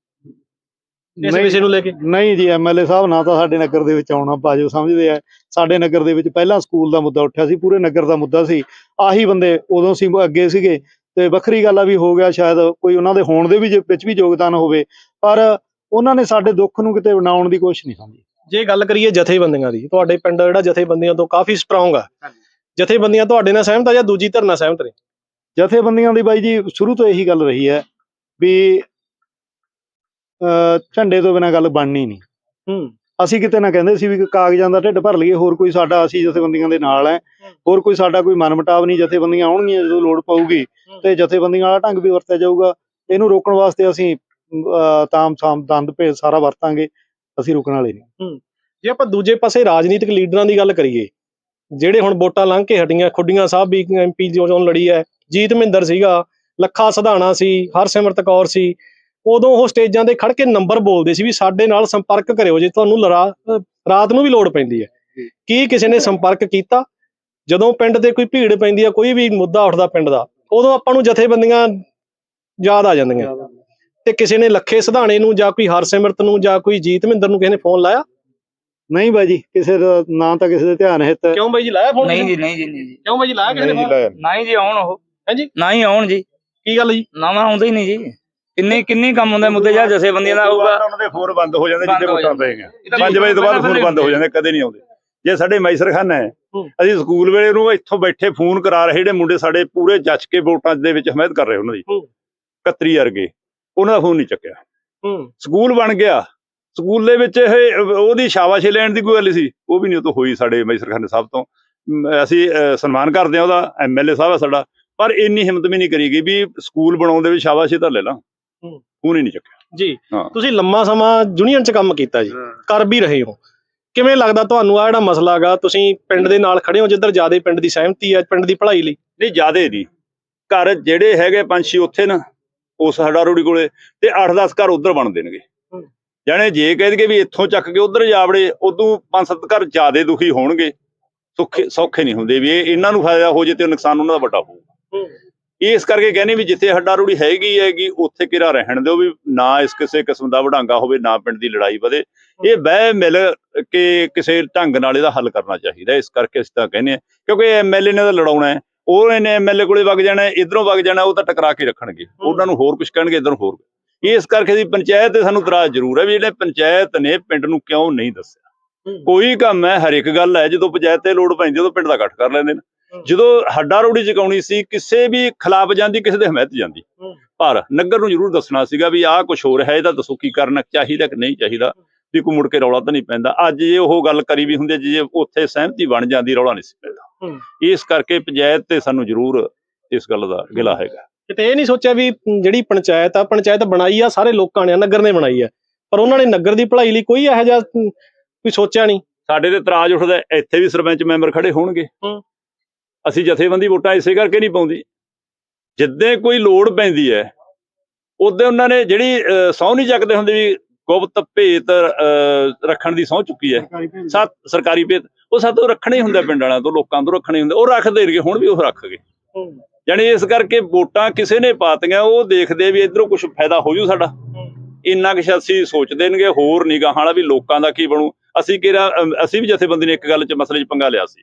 ਇਸ ਵਿਸ਼ੇ ਨੂੰ ਲੈ ਕੇ? ਨਹੀਂ ਜੀ ਐਮਐਲਏ ਸਾਹਿਬ ਨਾ ਤਾਂ ਸਾਡੇ ਨਗਰ ਦੇ ਵਿੱਚ ਆਉਣਾ ਬਾਜੋ ਸਮਝਦੇ ਆ। ਸਾਡੇ ਨਗਰ ਦੇ ਵਿੱਚ ਪਹਿਲਾਂ ਸਕੂਲ ਦਾ ਮੁੱਦਾ ਉੱਠਿਆ ਸੀ ਪੂਰੇ ਨਗਰ ਦਾ ਮੁੱਦਾ ਸੀ। ਆਹੀ ਬੰਦੇ ਉਦੋਂ ਸੀ ਅੱਗੇ ਸੀਗੇ। ਤੇ ਵੱਖਰੀ ਗੱਲ ਆ ਵੀ ਹੋ ਗਿਆ ਸ਼ਾਇਦ ਕੋਈ ਉਹਨਾਂ ਦੇ ਹੋਣ ਦੇ ਵੀ ਜ- ਵਿੱਚ ਵੀ ਯੋਗਦਾਨ ਹੋਵੇ। ਪਰ ਉਹਨਾਂ ਨੇ ਸਾਡੇ ਦੁੱਖ ਨੂੰ ਕਿਤੇ ਬਣਾਉਣ ਦੀ ਕੋਸ਼ਿਸ਼ ਨਹੀਂ ਸਮਝੀ। ਜੇ ਗੱਲ ਕਰੀਏ ਜਥੇਬੰਦੀਆਂ ਦੀ ਤੁਹਾਡੇ ਪਿੰਡ ਜਿਹੜਾ ਜਥੇਬੰਦੀਆਂ ਤੋਂ ਕਾਫੀ ਸਟਰੋਂਗ ਆ। ਜਥੇਬੰਦੀਆਂ ਤੁਹਾਡੇ ਨਾਲ ਸਹਿਮਤ ਆ ਜਾਂ ਦੂਜੀ ਧਿਰ ਨਾਲ ਸਹਿਮਤ ਨੇ? ਜਥੇਬੰਦੀਆਂ ਦੀ ਬਾਈ ਜੀ ਸ਼ੁਰੂ ਤੋਂ ਇਹੀ ਗੱਲ ਰਹੀ ਹੈ ਵੀ ਝੰਡੇ ਤੋਂ ਬਿਨਾਂ ਗੱਲ ਬਣਨੀ ਨਹੀਂ। ਹੂੰ। ਅਸੀਂ ਕਿਤੇ ਨਾ ਕਹਿੰਦੇ ਸੀ ਵੀ ਕਾਗਜ਼ਾਂ ਦਾ ਢਿੱਡ ਭਰ ਲਈਏ ਹੋਰ ਕੋਈ ਸਾਡਾ ਅਸੀਂ ਜਥੇਬੰਦੀਆਂ ਦੇ ਨਾਲ ਹੈ। ਹੋਰ ਕੋਈ ਸਾਡਾ ਕੋਈ ਮਨਮਟਾਵ ਨਹੀਂ ਜਥੇਬੰਦੀਆਂ ਆਉਣਗੀਆਂ ਜਦੋਂ ਲੋੜ ਪਊਗੀ। ਤੇ ਜਥੇਬੰਦੀਆਂ ਵਾਲਾ ਢੰਗ ਵੀ ਵਰਤਿਆ ਜਾਊਗਾ। ਇਹਨੂੰ ਰੋਕਣ ਵਾਸਤੇ ਅਸੀਂ ਤਾਮ ਸਾਮ ਦੰਦ ਭੇਦ ਸਾਰਾ ਵਰਤਾਂਗੇ। ਅਸੀਂ ਰੁਕਣ ਵਾਲੇ ਨਹੀਂ। ਜੇ ਆਪਾਂ ਦੂਜੇ ਪਾਸੇ ਰਾਜਨੀਤਿਕ ਲੀਡਰਾਂ ਦੀ ਗੱਲ ਕਰੀਏ ਜਿਹੜੇ ਹੁਣ ਵੋਟਾਂ ਲੰਘ ਕੇ ਹਟੀਆਂ ਖੁੱਡੀਆਂ ਸਾਹਿਬ ਵੀ ਐਮਪੀ ਚੋਣ ਲੜੀ ਹੈ ਜੀਤ ਮਹਿੰਦਰ ਸੀਗਾ ਲੱਖਾ ਸਧਾਣਾ ਸੀ ਹਰਸਿਮਰਤ ਕੌਰ ਸੀ ਉਦੋਂ ਉਹ ਸਟੇਜਾਂ ਤੇ ਖੜ ਕੇ ਨੰਬਰ ਬੋਲਦੇ ਸੀ ਵੀ ਸਾਡੇ ਨਾਲ ਸੰਪਰਕ ਕਰਿਓ ਜੇ ਤੁਹਾਨੂੰ ਰਾਤ ਨੂੰ ਵੀ ਲੋੜ ਪੈਂਦੀ ਹੈ। ਕੀ ਕਿਸੇ ਨੇ ਸੰਪਰਕ ਕੀਤਾ? ਜਦੋਂ ਪਿੰਡ ਤੇ ਕੋਈ ਭੀੜ ਪੈਂਦੀ ਹੈ ਕੋਈ ਵੀ ਮੁੱਦਾ ਉੱਠਦਾ ਪਿੰਡ ਦਾ ਉਦੋਂ ਆਪਾਂ ਨੂੰ ਜਥੇਬੰਦੀਆਂ ਯਾਦ ਆ ਜਾਂਦੀਆਂ। ਤੇ ਕਿਸੇ ਨੇ ਲੱਖੇ ਸਧਾਣੇ ਨੂੰ ਜਾਂ ਕੋਈ ਹਰਸਿਮਰਤ ਨੂੰ ਜਾਂ ਕੋਈ ਜੀਤ ਮਹਿੰਦਰ ਨੂੰ ਕਿਸੇ ਨੇ ਫੋਨ ਲਾਇਆ? ਨਹੀਂ ਬਾਈ ਜੀ ਕਿਸੇ ਦਾ ਨਾ ਤਾਂ ਕਿਸੇ ਦੇ ਧਿਆਨ ਹਿੱਤ ਕਿਉਂ ਬਾਈ ਜੀ ਲਾਇਆ ਫੋਨ ਨਹੀਂ ਜੀ ਨਹੀਂ ਜੀ ਨਹੀਂ ਜੀ। ਕਿਉਂ ਬਾਈ ਜੀ ਲਾਇਆ ਕਿਸੇ ਨੇ ਫੋਨ? ਨਾ ਹੀ ਜੀ ਆਉਣ ਉਹ। ਹਾਂਜੀ ਨਾ ਹੀ ਆਉਣ ਜੀ। ਕੀ ਗੱਲ ਜੀ? ਨਾ ਨਾ ਆਉਂਦੇ ਹੀ ਨਹੀਂ ਜੀ। ਕਿੰਨੇ ਕਿੰਨੇ ਕੰਮ ਹੁੰਦੇ ਮੁੱਦੇ ਜਾਂ ਜਥੇਬੰਦੀਆਂ ਦਾ ਹੋਊਗਾ? ਉਹਨਾਂ ਦੇ ਫੋਨ ਬੰਦ ਹੋ ਜਾਂਦੇ ਜਿੱਦੇ ਵੋਟਾਂ ਜਾਂਦੇ। ਪੈ ਗਈਆਂ ਇਹ ਤਾਂ 5 ਵਜੇ ਤੋਂ ਬਾਅਦ ਫੋਨ ਬੰਦ ਹੋ ਜਾਂਦੇ ਕਦੇ ਨਹੀਂ ਆਉਂਦੇ। ਜੇ ਸਾਡੇ ਮੈਸਰਖਾਨਾ ਹੈ ਹੂੰ। ਅਸੀਂ ਸਕੂਲ ਵੇਲੇ ਨੂੰ ਇੱਥੋਂ ਬੈਠੇ ਫੋਨ ਕਰਾ ਰਹੇ ਜਿਹੜੇ ਮੁੰਡੇ ਸਾਡੇ ਪੂਰੇ ਜੱਜ ਕੇ ਵੋਟਾਂ ਦੇ ਵਿੱਚ ਹਮਾਇਤ ਕਰ ਰਹੇ ਉਹਨਾਂ ਦੀ। ਹੂੰ। 31 ਵਰਗੇ। ਉਹਨਾਂ ਦਾ ਫੋਨ ਨਹੀਂ ਚੱਕਿਆ। ਹੂੰ। ਸਕੂਲ ਬਣ ਗਿਆ। ਸਕੂਲ ਦੇ ਵਿੱਚ ਇਹ ਉਹਦੀ ਸ਼ਾਬਾਸ਼ੀ ਲੈਣ ਦੀ ਕੋਈ ਗੱਲ ਸੀ। ਉਹ ਵੀ ਨਹੀਂ ਉਹ ਤੋਂ ਹੋਈ ਸਾਡੇ ਮੈਸਰਖਾਨੇ ਸਾਹਿਬ ਤੋਂ। ਅਸੀਂ ਸਨਮਾਨ ਕਰਦੇ ਹਾਂ ਉਹਦਾ ਐਮਐਲਏ ਸਾਹਿਬ ਹੈ ਸਾਡਾ। ਪਰ ਇੰਨੀ ਹਿੰਮਤ ਵੀ ਨਹੀਂ ਕਰੀ ਗਈ ਵੀ ਸਕੂਲ ਬਣਾਉਣ ਦੇ ਵਿੱਚ ਸ਼ਾਬਾਸ਼ੀ ਤਾਂ ਲੈ ਲਾਂ। ਹੂੰ। ਫੋਨ ਹੀ ਨਹੀਂ ਚੱਕਿਆ। ਜੀ। ਤੁਸੀਂ ਲੰਮਾ ਸਮਾਂ ਯੂਨੀਅਨ 'ਚ ਕੰਮ ਕੀਤਾ ਜੀ। ਕਰ ਵੀ ਰਹੇ ਹੋ। ਕਿਵੇਂ ਲੱਗਦਾ ਤੁਹਾਨੂੰ ਆ ਜਿਹੜਾ ਮਸਲਾ ਹੈਗਾ ਤੁਸੀਂ ਪਿੰਡ ਦੇ ਨਾਲ ਖੜੇ ਹੋ ਜਿੱਧਰ ਜ਼ਿਆਦਾ ਪਿੰਡ ਦੀ ਸਹਿਮਤੀ ਹੈ ਪਿੰਡ ਦੀ ਭਲਾਈ ਲਈ। ਨਹੀਂ ਜਿਆਦੇ ਨਹੀਂ ਘਰ ਜਿਹੜੇ ਹੈਗੇ ਪੰਛੀ ਉੱਥੇ ਨਾ ਉਸ ਹੱਡਾ ਰੋੜੀ ਕੋਲੇ ਤੇ 8-10 ਘਰ ਉਧਰ ਬਣ ਦੇਣਗੇ। ਜਾਣੇ ਜੇ ਕਹਿ ਦਈਏ ਵੀ ਇੱਥੋਂ ਚੱਕ ਕੇ ਉਧਰ ਜਾਵੜੇ ਉਦੋਂ ਪੰਜ ਸੱਤ ਘਰ ਜਿਆਦੇ ਦੁਖੀ ਹੋਣਗੇ। ਸੁੱਖੇ ਸੌਖੇ ਨਹੀਂ ਹੁੰਦੇ ਵੀ ਇਹ ਇਹਨਾਂ ਨੂੰ ਫਾਇਦਾ ਹੋ ਜੇ ਤੇ ਨੁਕਸਾਨ ਉਹਨਾਂ ਦਾ ਵੱਡਾ ਹੋਊਗਾ। ਇਸ ਕਰਕੇ ਕਹਿੰਦੇ ਵੀ ਜਿੱਥੇ ਹੱਡਾ ਰੋੜੀ ਹੈਗੀ ਹੈਗੀ ਉੱਥੇ ਕਿਰਾ ਰਹਿਣ ਦਿਓ ਵੀ ਨਾ ਇਸ ਕਿਸੇ ਕਿਸਮ ਦਾ ਵਡਾਂਗਾ ਹੋਵੇ ਨਾ ਪਿੰਡ ਦੀ ਲੜਾਈ ਵਧੇ। ਇਹ ਬਹਿ ਮਿਲ ਕੇ ਕਿਸੇ ਢੰਗ ਨਾਲ ਇਹਦਾ ਹੱਲ ਕਰਨਾ ਚਾਹੀਦਾ। ਇਸ ਕਰਕੇ ਅਸੀਂ ਤਾਂ ਕਹਿੰਦੇ ਹਾਂ ਕਿਉਂਕਿ ਐਮਐਲਏ ਨੇ ਤਾਂ ਲੜਾਉਣਾ ਹੈ। ਉਹ ਇਹਨੇ ਐਮਐਲਏ ਕੋਲੇ ਵਗ ਜਾਣਾ ਇਧਰੋਂ ਵਗ ਜਾਣਾ ਉਹ ਤਾਂ ਟਕਰਾ ਕੇ ਰੱਖਣਗੇ ਉਹਨਾਂ ਨੂੰ ਹੋਰ ਕੁਝ ਕਹਿਣਗੇ ਇਧਰ ਹੋਰ ਇਸ ਕਰਕੇ ਦੀ ਪੰਚਾਇਤ ਤੇ ਸਾਨੂੰ ਇਤਰਾਜ਼ ਜ਼ਰੂਰ ਹੈ ਵੀ ਜਿਹੜੇ ਪੰਚਾਇਤ ਨੇ ਪਿੰਡ ਨੂੰ ਕਿਉਂ ਨਹੀਂ ਦੱਸਿਆ। ਕੋਈ ਕੰਮ ਹੈ ਹਰ ਇੱਕ ਗੱਲ ਹੈ ਜਦੋਂ ਪੰਚਾਇਤ ਤੇ ਲੋੜ ਪੈਂਦੀ ਉਦੋਂ ਪਿੰਡ ਦਾ ਇਕੱਠ ਕਰ ਲੈਂਦੇ ਨੇ। ਜਦੋਂ ਹੱਡਾ ਰੋੜੀ ਚਕਾਉਣੀ ਸੀ ਕਿਸੇ ਵੀ ਖਿਲਾਫ ਜਾਂਦੀ ਕਿਸੇ ਦੇ ਹਮਾਇਤ ਜਾਂਦੀ। ਪਰ ਨਗਰ ਨੂੰ ਜ਼ਰੂਰ ਦੱਸਣਾ ਸੀਗਾ ਵੀ ਆਹ ਕੁਝ ਹੋਰ ਹੈ ਇਹਦਾ ਦੱਸੋ ਕੀ ਕਰਨਾ ਚਾਹੀਦਾ ਕਿ ਨਹੀਂ ਚਾਹੀਦਾ ਵੀ ਕੋਈ ਮੁੜ ਕੇ ਰੌਲਾ ਤਾਂ ਨਹੀਂ ਪੈਂਦਾ ਅੱਜ ਜੇ ਉਹ ਗੱਲ ਕਰੀ ਵੀ ਹੁੰਦੀ ਜੇ ਉੱਥੇ ਸਹਿਮਤੀ ਬਣ ਜਾਂਦੀ ਰੌਲਾ ਨਹੀਂ ਸੀ ਪੈਂਦਾ। ਇਸ ਕਰਕੇ ਪੰਚਾਇਤ ਤੇ ਸਾਨੂੰ ਜ਼ਰੂਰ ਇਸ ਗੱਲ ਦਾ ਗਿਲਾ ਹੈਗਾ। ਕਿਤੇ ਇਹ ਨਹੀਂ ਸੋਚਿਆ ਵੀ ਜਿਹੜੀ ਪੰਚਾਇਤ ਆ ਪੰਚਾਇਤ ਬਣਾਈ ਆ ਸਾਰੇ ਲੋਕਾਂ ਨੇ ਨਗਰ ਨੇ ਬਣਾਈ ਆ। ਪਰ ਉਹਨਾਂ ਨੇ ਨਗਰ ਦੀ ਭਲਾਈ ਲਈ ਕੋਈ ਇਹੋ ਜਿਹਾ ਕੋਈ ਸੋਚਿਆ ਨਹੀਂ। ਸਾਡੇ ਤੇ ਇਤਰਾਜ਼ ਉੱਠਦਾ ਇੱਥੇ ਵੀ ਸਰਪੰਚ ਮੈਂਬਰ ਖੜੇ ਹੋਣਗੇ। ਅਸੀਂ ਜਥੇਬੰਦੀ ਵੋਟਾਂ ਇਸੇ ਕਰਕੇ ਨਹੀਂ ਪਾਉਂਦੀ। ਜਿੱਦੇ ਕੋਈ ਲੋੜ ਪੈਂਦੀ ਹੈ ਉਦੋਂ ਉਹਨਾਂ ਨੇ ਜਿਹੜੀ ਸਹੁੰ ਨਹੀਂ ਚੱਕਦੇ ਹੁੰਦੇ ਵੀ ਗੁਪਤ ਭੇਤ ਰੱਖਣ ਦੀ ਸਹੁੰ ਚੁੱਕੀ ਹੈ। ਸੱਤ ਸਰਕਾਰੀ ਭੇਤ। ਉਹ ਸਾਤੋਂ ਰੱਖਣੇ ਹੁੰਦਾ ਪਿੰਡ ਵਾਲਿਆਂ ਤੋਂ ਲੋਕਾਂ ਤੋਂ ਰੱਖਣੇ ਹੁੰਦੇ ਉਹ ਰੱਖਦੇ ਰਹੀਏ ਹੁਣ ਵੀ ਉਹ ਰੱਖ ਗਏ। ਯਾਨੀ ਇਸ ਕਰਕੇ ਵੋਟਾਂ ਕਿਸੇ ਨੇ ਪਾਤੀਆਂ ਉਹ ਦੇਖਦੇ ਵੀ ਇਧਰੋਂ ਕੁਝ ਫਾਇਦਾ ਹੋ ਜੂ ਸਾਡਾ। ਇੰਨਾ ਕੁ ਅਸੀਂ ਸੋਚ ਦੇਣਗੇ ਹੋਰ ਨਿਗਾਹਾਂ ਵਾਲਾ ਵੀ ਲੋਕਾਂ ਦਾ ਕੀ ਬਣੂ? ਅਸੀਂ ਕਿਹਾ ਅਸੀਂ ਵੀ ਜਥੇਬੰਦੀ ਨੇ ਇੱਕ ਗੱਲ 'ਚ ਮਸਲੇ 'ਚ ਪੰਗਾ ਲਿਆ ਸੀ।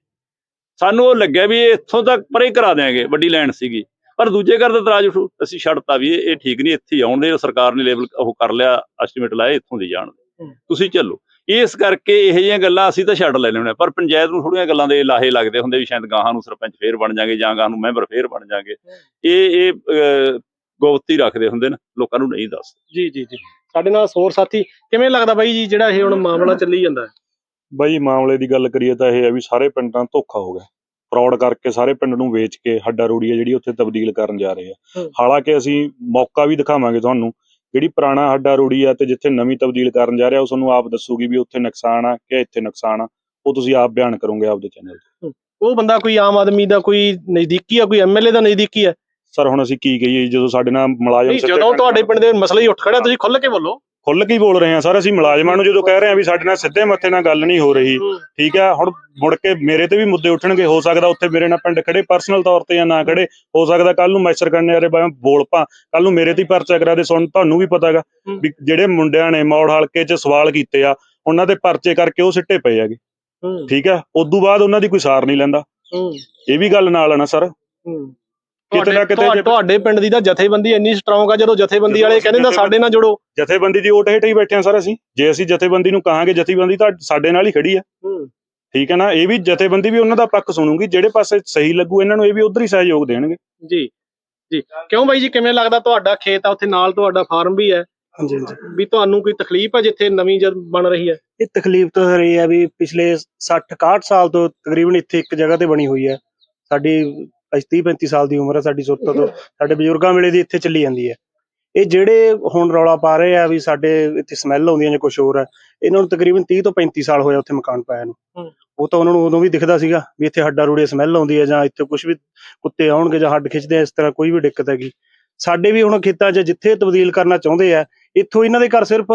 ਸਾਨੂੰ ਉਹ ਲੱਗਿਆ ਵੀ ਇੱਥੋਂ ਤੱਕ ਪਰੇ ਕਰਾ ਦਿਆਂਗੇ ਵੱਡੀ ਲਾਈਨ ਸੀਗੀ। ਪਰ ਦੂਜੇ ਘਰ ਦਾ ਇਤਰਾਜ਼ ਉਠੂ ਅਸੀਂ ਛੱਡਤਾ ਵੀ ਇਹ ਠੀਕ ਨਹੀਂ ਇੱਥੇ ਆਉਣ ਦੇ ਸਰਕਾਰ ਨੇ ਲੈਵਲ ਉਹ ਕਰ ਲਿਆ ਐਸਟੀਮੇਟ ਲਾਇਆ ਇੱਥੋਂ ਦੀ ਜਾਣ। ਤੁਸੀਂ ਚੱਲੋ। ਇਸ ਕਰਕੇ ਇਹੋ ਜਿਹੀਆਂ ਗੱਲਾਂ ਅਸੀਂ ਤਾਂ ਛੱਡ ਲੈਣੇ ਹੁੰਦੇ ਹਾਂ, ਪਰ ਪੰਚਾਇਤ ਨੂੰ ਥੋੜੀਆਂ ਗੱਲਾਂ ਦੇ ਲਾਹੇ ਲੱਗਦੇ ਹੁੰਦੇ ਵੀ ਸ਼ਾਇਦ ਗਾਹਾਂ ਨੂੰ ਸਰਪੰਚ ਫੇਰ ਬਣ ਜਾਗੇ ਜਾਂ ਗਾਹਾਂ ਨੂੰ ਮੈਂਬਰ ਫੇਰ ਬਣ ਜਾਗੇ। ਇਹ ਇਹ ਗੁਪਤੀ ਰੱਖਦੇ ਹੁੰਦੇ ਨੇ ਲੋਕਾਂ ਨੂੰ ਨਹੀਂ ਦੱਸਦੇ। ਜੀ ਜੀ ਜੀ। ਸਾਡੇ ਨਾਲ ਹੋਰ ਸਾਥੀ ਕਿਵੇਂ ਲੱਗਦਾ ਬਾਈ ਜੀ ਜਿਹੜਾ ਇਹ ਹੁਣ ਮਾਮਲਾ ਚੱਲੀ ਜਾਂਦਾ? ਹੈ ਬਾਈ ਮਾਮਲੇ ਦੀ ਗੱਲ ਕਰੀਏ ਤਾਂ ਇਹ ਹੈ ਵੀ ਸਾਰੇ ਪਿੰਡਾਂ ਧੋਖਾ ਹੋ ਗਿਆ। ਫਰਾਡ ਕਰਕੇ ਸਾਰੇ ਪਿੰਡ ਨੂੰ ਵੇਚ ਕੇ ਹੱਡਾ ਰੋੜੀ ਹੈ ਜਿਹੜੀ ਉੱਥੇ ਤਬਦੀਲ ਕਰਨ ਜਾ ਰਹੇ ਆ। ਹਾਲਾਂਕਿ ਅਸੀਂ ਮੌਕਾ ਵੀ ਦਿਖਾਵਾਂਗੇ ਤੁਹਾਨੂੰ ਜਿਹੜੀ ਪੁਰਾਣਾ ਹੱਡਾ ਰੋੜੀ ਆ ਤੇ ਜਿੱਥੇ ਨਵੀਂ ਤਬਦੀਲ ਕਰਨ ਜਾ ਰਿਹਾ ਉਹ ਤੁਹਾਨੂੰ ਆਪ ਦੱਸੂਗੀ ਵੀ ਉੱਥੇ ਨੁਕਸਾਨ ਆ ਕਿ ਇੱਥੇ ਨੁਕਸਾਨ ਆ ਉਹ ਤੁਸੀਂ ਆਪ ਬਿਆਨ ਕਰੋਗੇ ਆਪਦੇ ਚੈਨਲ ਤੇ। ਉਹ ਬੰਦਾ ਕੋਈ ਆਮ ਆਦਮੀ ਦਾ ਕੋਈ ਨਜ਼ਦੀਕੀ ਆ ਕੋਈ ਐਮਐਲਏ ਦਾ ਨਜ਼ਦੀਕੀ ਆ? ਸਰ ਹੁਣ ਅਸੀਂ ਕੀ ਕਹੀਏ ਜਦੋਂ ਸਾਡੇ ਨਾਲ ਮੁਲਾਜ਼ਮ ਜਦੋਂ ਤੁਹਾਡੇ ਪਿੰਡ ਦੇ ਮਸਲੇ ਹੀ ਉੱਠ ਖੜਿਆ ਤੁਸੀਂ ਖੁੱਲ ਕੇ ਬੋਲੋ। ਖੁੱਲ ਕੇ ਹੀ ਬੋਲ ਰਹੇ ਹਾਂ ਸਰ ਅਸੀਂ ਮੁਲਾਜ਼ਮਾਂ ਨੂੰ ਜਦੋਂ ਕਹਿ ਰਹੇ ਹਾਂ ਵੀ ਸਾਡੇ ਨਾਲ ਸਿੱਧੇ ਮੱਥੇ ਨਾਲ ਗੱਲ ਨਹੀਂ ਹੋ ਰਹੀ ਠੀਕ ਹੈ ਹੁਣ ਮੁੜ ਕੇ ਮੇਰੇ ਤੇ ਵੀ ਮੁੱਦੇ ਉੱਠਣਗੇ ਹੋ ਸਕਦਾ ਉੱਥੇ ਮੇਰੇ ਨਾਲ ਪਿੰਡ ਖੜੇ ਪਰਸਨਲ ਤੌਰ ਤੇ ਜਾਂ ਨਾ ਖੜੇ ਹੋ ਸਕਦਾ ਕੱਲ ਨੂੰ ਮੈਸਰ ਕਰਨੇ ਵਾਲੇ ਬਾਰੇ ਬੋਲ ਪਾ ਕੱਲ ਨੂੰ ਮੇਰੇ ਤੇ ਹੀ ਪਰਚਾ ਕਰਾ ਦੇ ਸੁਣ ਤੁਹਾਨੂੰ ਵੀ ਪਤਾਗਾ। ਵੀ ਜਿਹੜੇ ਮੁੰਡਿਆਂ ਨੇ ਮੌੜ ਹਲਕੇ 'ਚ ਸਵਾਲ ਕੀਤੇ ਆ ਉਹਨਾਂ ਦੇ ਪਰਚੇ ਕਰਕੇ ਉਹ ਸਿੱਟੇ ਪਏ ਹੈਗੇ ਠੀਕ ਹੈ ਉਦੋਂ ਬਾਅਦ ਉਹਨਾਂ ਦੀ ਕੋਈ ਸਾਰ ਨਹੀਂ ਲੈਂਦਾ। ਇਹ ਵੀ ਗੱਲ ਨਾਲ ਆ ਨਾ ਸਰ। ਕਿਤੇ ਨਾ ਕਿਤੇ ਤੁਹਾਡੇ- ਪਿੰਡ ਦੀ ਤਾਂ ਜਥੇਬੰਦੀ ਇੰਨੀ ਸਟਰੋਂਗ ਆ ਜਦੋਂ ਜਥੇਬੰਦੀ ਵਾਲੇ ਕਹਿੰਦੇ ਨਾ ਸਾਡੇ ਨਾਲ ਜੁੜੋ। ਜਥੇਬੰਦੀ ਦੀ ਓਟ ਹੇਠ ਹੀ ਬੈਠੇ ਆ ਸਰ ਅਸੀਂ। ਜੇ ਅਸੀਂ ਜਥੇਬੰਦੀ ਨੂੰ ਕਹਾਂਗੇ ਜਥੇਬੰਦੀ ਤਾਂ ਸਾਡੇ ਨਾਲ ਹੀ ਖੜੀ ਆ। ਹੂੰ। ਠੀਕ ਹੈ ਨਾ? ਇਹ ਵੀ ਜਥੇਬੰਦੀ ਵੀ ਉਹਨਾਂ ਦਾ ਪੱਖ ਸੁਣੂਗੀ ਜਿਹੜੇ ਪਾਸੇ ਸਹੀ ਲੱਗੂ ਇਹਨਾਂ ਨੂੰ ਇਹ ਵੀ ਉਧਰ ਹੀ ਸਹਿਯੋਗ ਦੇਣਗੇ। ਜੀ। ਜੀ। ਕਿਉਂ ਬਾਈ ਜੀ ਕਿਵੇਂ ਲੱਗਦਾ ਤੁਹਾਡਾ ਖੇਤ ਆ? ਉੱਥੇ ਨਾਲ ਤੁਹਾਡਾ ਫਾਰਮ ਵੀ ਹੈ। ਹਾਂਜੀ ਹਾਂਜੀ। ਵੀ ਤੁਹਾਨੂੰ ਕੋਈ ਤਕਲੀਫ ਆ ਜਿੱਥੇ ਨਵੀਂ ਜਦ ਬਣ ਰਹੀ ਹੈ? ਇਹ ਤਕਲੀਫ ਤਾਂ ਸਰ ਇਹ ਹੈ ਵੀ ਪਿਛਲੇ 60 61 ਸਾਲ ਤੋਂ ਤਕਰੀਬਨ ਇੱਥੇ ਇੱਕ ਜਗ੍ਹਾ ਤੇ ਬਣੀ ਹੋਈ ਹੈ। ਸਾਡੀ ਅੱਜ 30 35 ਸਾਲ ਦੀ ਉਮਰ ਹੈ ਸਾਡੀ ਸੁਰਤ ਤੋਂ। ਸਾਡੇ ਬਜ਼ੁਰਗਾਂ ਵੇਲੇ ਦੀ ਇੱਥੇ ਚੱਲੀ ਜਾਂਦੀ ਹੈ। ਇਹ ਜਿਹੜੇ ਹੁਣ ਰੌਲਾ ਪਾ ਰਹੇ ਆ ਵੀ ਸਾਡੇ ਇੱਥੇ ਸਮੈਲ ਆਉਂਦੀ ਹੈ ਜਾਂ ਕੁਝ ਹੋਰ ਹੈ ਇਹਨਾਂ ਨੂੰ ਤਕਰੀਬਨ 30 ਤੋਂ 35 ਸਾਲ ਹੋਇਆ ਉੱਥੇ ਮਕਾਨ ਪਾਇਆ ਨੂੰ। ਉਹ ਤਾਂ ਉਹਨਾਂ ਨੂੰ ਉਦੋਂ ਵੀ ਦਿਖਦਾ ਸੀਗਾ ਵੀ ਇੱਥੇ ਹੱਡਾ ਰੂੜੇ ਸਮੈਲ ਆਉਂਦੀ ਹੈ ਜਾਂ ਇੱਥੇ ਕੁਝ ਵੀ ਕੁੱਤੇ ਆਉਣਗੇ ਜਾਂ ਹੱਡ ਖਿੱਚਦੇ ਆ ਇਸ ਤਰ੍ਹਾਂ ਕੋਈ ਵੀ ਦਿੱਕਤ ਹੈਗੀ। ਸਾਡੇ ਵੀ ਹੁਣ ਖੇਤਾਂ 'ਚ ਜਿੱਥੇ ਤਬਦੀਲ ਕਰਨਾ ਚਾਹੁੰਦੇ ਆ ਇੱਥੋਂ ਇਹਨਾਂ ਦੇ ਘਰ ਸਿਰਫ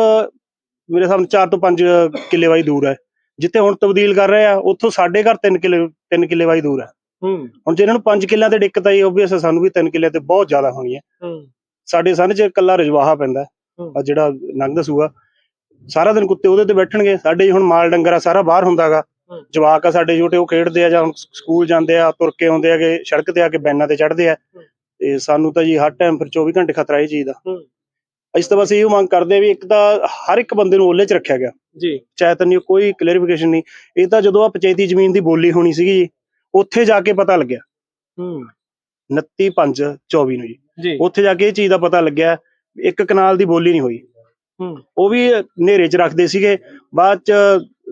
ਮੇਰੇ ਸਾਹਮਣੇ 4 ਤੋਂ 5 ਕਿੱਲੇ ਵਾਈ ਦੂਰ ਹੈ। ਜਿੱਥੇ ਹੁਣ ਤਬਦੀਲ ਕਰ ਰਹੇ ਆ ਉੱਥੋਂ ਸਾਡੇ ਘਰ 3 ਕਿੱਲੇ 3 ਕਿੱਲੇ ਵਾਈ ਦੂਰ ਹੂੰ। ਹੁਣ ਜੇ ਇਹਨਾਂ ਨੂੰ 5 ਕਿੱਲਿਆਂ ਤੇ ਦਿੱਕਤ ਆਈ ਓਬਵੀਅਸ ਸਾਨੂੰ ਵੀ 3 ਕਿੱਲੇ ਤੇ ਬਹੁਤ ਜ਼ਿਆਦਾ ਹੋਣੀ ਹੈ। ਹੂੰ। ਸਾਡੇ ਸਨ ਚ ਇਕੱਲਾ ਰਜਵਾਹਾ ਪੈਂਦਾ ਹੂੰ। ਆ ਜਿਹੜਾ ਲੰਘਦਾ ਸੂਆ ਸਾਰਾ ਦਿਨ ਕੁੱਤੇ ਉਹਦੇ ਤੇ ਬੈਠਣਗੇ। ਸਾਡੇ ਹੁਣ ਮਾਲ ਡੰਗਰ ਆ ਸਾਰਾ ਬਾਹਰ ਹੁੰਦਾਗਾ। ਹੂੰ। ਜਵਾਕ ਆ ਸਾਡੇ ਛੋਟੇ ਉਹ ਖੇਡਦੇ ਆ ਜਾਂ ਸਕੂਲ ਜਾਂਦੇ ਆ ਤੁਰ ਕੇ ਆਉਂਦੇ ਆਗੇ ਸੜਕ ਤੇ ਆ ਕੇ ਬੈਨਾਂ ਤੇ ਚੜ੍ਹਦੇ ਆ। ਹੂੰ। ਤੇ ਸਾਨੂੰ ਤਾਂ ਜੀ ਹਰ ਟਾਈਮ ਫਿਰ 24 ਘੰਟੇ ਖਤਰਾ ਇਹ ਚੀਜ਼ ਦਾ ਹੂੰ। ਅਸੀਂ ਤਾਂ ਬਸ ਇਹੋ ਮੰਗ ਕਰਦੇ ਵੀ ਇੱਕ ਤਾਂ ਹਰ ਇੱਕ ਬੰਦੇ ਨੂੰ ਓਲੇ 'ਚ ਰੱਖਿਆ ਗਿਆ। ਜੀ। ਪੰਚਾਇਤ ਨਹੀਂ ਕੋਈ ਕਲੀਅਰਿਫਿਕੇਸ਼ਨ ਨਹੀਂ। ਇਹ ਤਾਂ ਜਦੋਂ ਆ ਪੰਚਾਇਤੀ ਜ਼ਮੀਨ ਦੀ ਬੋਲੀ ਹੋਣੀ ਸੀਗੀ ਜੀ ਉੱਥੇ ਜਾ ਕੇ ਪਤਾ ਲੱਗਿਆ। ਹੂੰ। 29 5 24 ਨੂੰ ਜੀ। ਉੱਥੇ ਜਾ ਕੇ ਇਹ ਚੀਜ਼ ਦਾ ਪਤਾ ਲੱਗਿਆ ਇੱਕ ਕਨਾਲ ਦੀ ਬੋਲੀ ਨਹੀਂ ਹੋਈ। ਹੂੰ। ਉਹ ਵੀ ਹਨੇਰੇ 'ਚ ਰੱਖਦੇ ਸੀਗੇ ਬਾਅਦ 'ਚ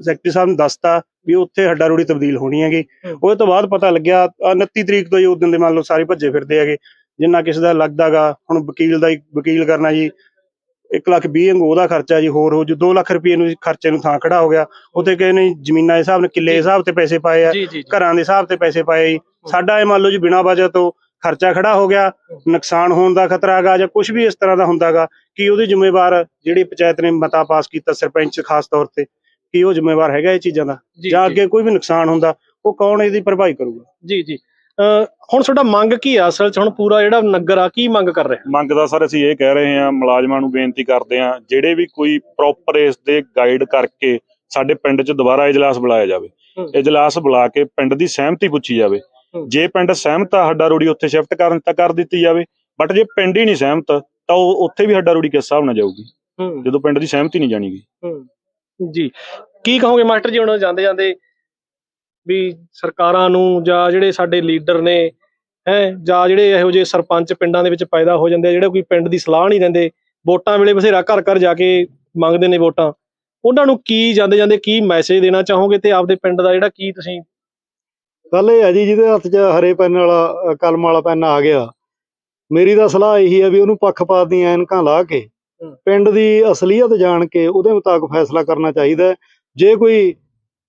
ਸੈਕਟਰੀ ਸਾਹਿਬ ਨੂੰ ਦੱਸਤਾ ਵੀ ਉੱਥੇ ਹੱਡਾ ਰੋੜੀ ਤਬਦੀਲ ਹੋਣੀ ਹੈਗੀ। ਉਹਦੇ ਤੋਂ ਬਾਅਦ ਪਤਾ ਲੱਗਿਆ ਆਹ 29 ਤਰੀਕ ਤੋਂ ਹੀ ਉਸ ਦਿਨ ਦੇ ਮੰਨ ਲਓ ਸਾਰੇ ਭੱਜੇ ਫਿਰਦੇ ਹੈਗੇ ਜਿੰਨਾ ਕਿਸੇ ਦਾ ਲੱਗਦਾਗਾ ਹੁਣ ਵਕੀਲ ਦਾ ਹੀ ਵਕੀਲ ਕਰਨਾ ਜੀ 1 ਲੱਖ 20 ਵਾਂਗੂ ਉਹਦਾ ਖਰਚਾ ਜੀ ਹੋਰ ਹੋ ਜੂ 2 ਲੱਖ ਰੁਪਏ ਨੂੰ ਖਰਚੇ ਨੂੰ ਥਾਂ ਖੜਾ ਹੋ ਗਿਆ। ਉੱਥੇ ਕਿਸੇ ਨੇ ਜ਼ਮੀਨਾਂ ਦੇ ਹਿਸਾਬ ਨਾਲ ਕਿੱਲੇ ਦੇ ਹਿਸਾਬ ਤੇ ਪੈਸੇ ਪਾਏ ਆ ਜੀ ਜੀ ਘਰਾਂ ਦੇ ਹਿਸਾਬ ਤੇ ਪੈਸੇ ਪਾਏ ਜੀ। ਸਾਡਾ ਇਹ ਮੰਨ ਲਓ ਜੀ ਬਿਨਾਂ ਵਜ੍ਹਾ ਤੋਂ ਖਰਚਾ ਖੜਾ ਹੋ ਗਿਆ ਨੁਕਸਾਨ ਹੋਣ ਦਾ ਖਤਰਾ ਹੈਗਾ ਜਾਂ ਕੁਝ ਵੀ ਇਸ ਤਰ੍ਹਾਂ ਦਾ ਹੁੰਦਾਗਾ ਕਿ ਉਹਦੇ ਜ਼ਿੰਮੇਵਾਰ ਜਿਹੜੀ ਪੰਚਾਇਤ ਨੇ ਮਤਾ ਪਾਸ ਕੀਤਾ ਸਰਪੰਚ ਖਾਸ ਤੌਰ ਤੇ ਕੀ ਉਹ ਜ਼ਿੰਮੇਵਾਰ ਹੈਗਾ ਇਹ ਚੀਜ਼ਾਂ ਦਾ? ਜੀ ਜਾਂ ਜੀ, ਅੱਗੇ ਕੋਈ ਵੀ ਨੁਕਸਾਨ ਹੁੰਦਾ ਉਹ ਕੌਣ ਇਹਦੀ ਭਰਪਾਈ ਕਰੂਗਾ? ਜੀ ਜੀ। ਹੁਣ ਤੁਹਾਡਾ ਮੰਗ ਕੀ ਆ? ਅਸਲ ਚ ਹੁਣ ਪੂਰਾ ਜਿਹੜਾ ਨਗਰ ਆ ਕੀ ਮੰਗ ਕਰ ਰਿਹਾ? ਮੰਗ ਦਾ ਸਰ ਅਸੀਂ ਇਹ ਕਹਿ ਰਹੇ ਹਾਂ ਮੁਲਾਜ਼ਮਾਂ ਨੂੰ ਬੇਨਤੀ ਕਰਦੇ ਹਾਂ ਜਿਹੜੇ ਵੀ ਕੋਈ ਪ੍ਰੋਪਰ ਇਸ ਦੇ ਗਾਈਡ ਕਰਕੇ ਸਾਡੇ ਪਿੰਡ 'ਚ ਦੁਬਾਰਾ ਇਜਲਾਸ ਬੁਲਾਇਆ ਜਾਵੇ। ਇਜਲਾਸ ਬੁਲਾ ਕੇ ਪਿੰਡ ਦੀ ਸਹਿਮਤੀ ਪੁੱਛੀ ਜਾਵੇ। ਜੇ ਪਿੰਡ ਸਹਿਮਤ ਆ ਹੱਡਾ ਰੋੜੀ ਉੱਥੇ ਸ਼ਿਫਟ ਕਰਨ ਤਾਂ ਕਰ ਦਿੱਤੀ ਜਾਵੇ। ਬਟ ਜੇ ਪਿੰਡ ਹੀ ਨਹੀਂ ਸਹਿਮਤ ਤਾਂ ਉਹ ਉੱਥੇ ਵੀ ਹੱਡਾ ਰੋੜੀ ਕਿਸ ਹਿਸਾਬ ਨਾਲ ਜਾਊਗੀ? ਜਦੋਂ ਪਿੰਡ ਦੀ ਸਹਿਮਤੀ ਨਹੀਂ ਜਾਣੀਗੀ ਜੀ। ਕੀ ਕਹੋਗੇ ਮਾਸਟਰ ਜੀ ਹੁਣ ਜਾਂਦੇ ਜਾਂਦੇ ਵੀ ਸਰਕਾਰਾਂ ਨੂੰ ਜਾਂ ਜਿਹੜੇ ਸਾਡੇ ਲੀਡਰ ਨੇ ਹੈ ਜਾਂ ਜਿਹੜੇ ਇਹੋ ਜਿਹੇ ਸਰਪੰਚ ਪਿੰਡਾਂ ਦੇ ਵਿੱਚ ਪੈਦਾ ਹੋ ਜਾਂਦੇ ਆ ਜਿਹੜੇ ਕੋਈ ਪਿੰਡ ਦੀ ਸਲਾਹ ਨਹੀਂ ਦਿੰਦੇ ਵੋਟਾਂ ਵੇਲੇ ਬਥੇਰਾ ਘਰ ਘਰ ਜਾ ਕੇ ਮੰਗਦੇ ਨੇ ਵੋਟਾਂ ਉਹਨਾਂ ਨੂੰ ਕੀ ਜਾਂਦੇ ਜਾਂਦੇ ਕੀ ਮੈਸੇਜ ਦੇਣਾ ਚਾਹੋਗੇ ਤੇ ਆਪਦੇ ਪਿੰਡ ਦਾ ਜਿਹੜਾ ਕੀ ਤੁਸੀਂ ਗੱਲ ਇਹ ਹੈ ਜੀ ਜਿਹਦੇ ਹੱਥ 'ਚ ਹਰੇ ਪੈਨ ਵਾਲਾ ਕਲਮ ਵਾਲਾ ਪੈਨ ਆ ਗਿਆ ਮੇਰੀ ਤਾਂ ਸਲਾਹ ਇਹੀ ਹੈ ਵੀ ਉਹਨੂੰ ਪੱਖਪਾਤ ਦੀਆਂ ਐਨਕਾਂ ਲਾ ਕੇ। ਪਿੰਡ ਦੀ ਅਸਲੀਅਤ ਜਾਣ ਕੇ ਉਹਦੇ ਮੁਤਾਬਕ ਫੈਸਲਾ ਕਰਨਾ ਚਾਹੀਦਾ। ਜੇ ਕੋਈ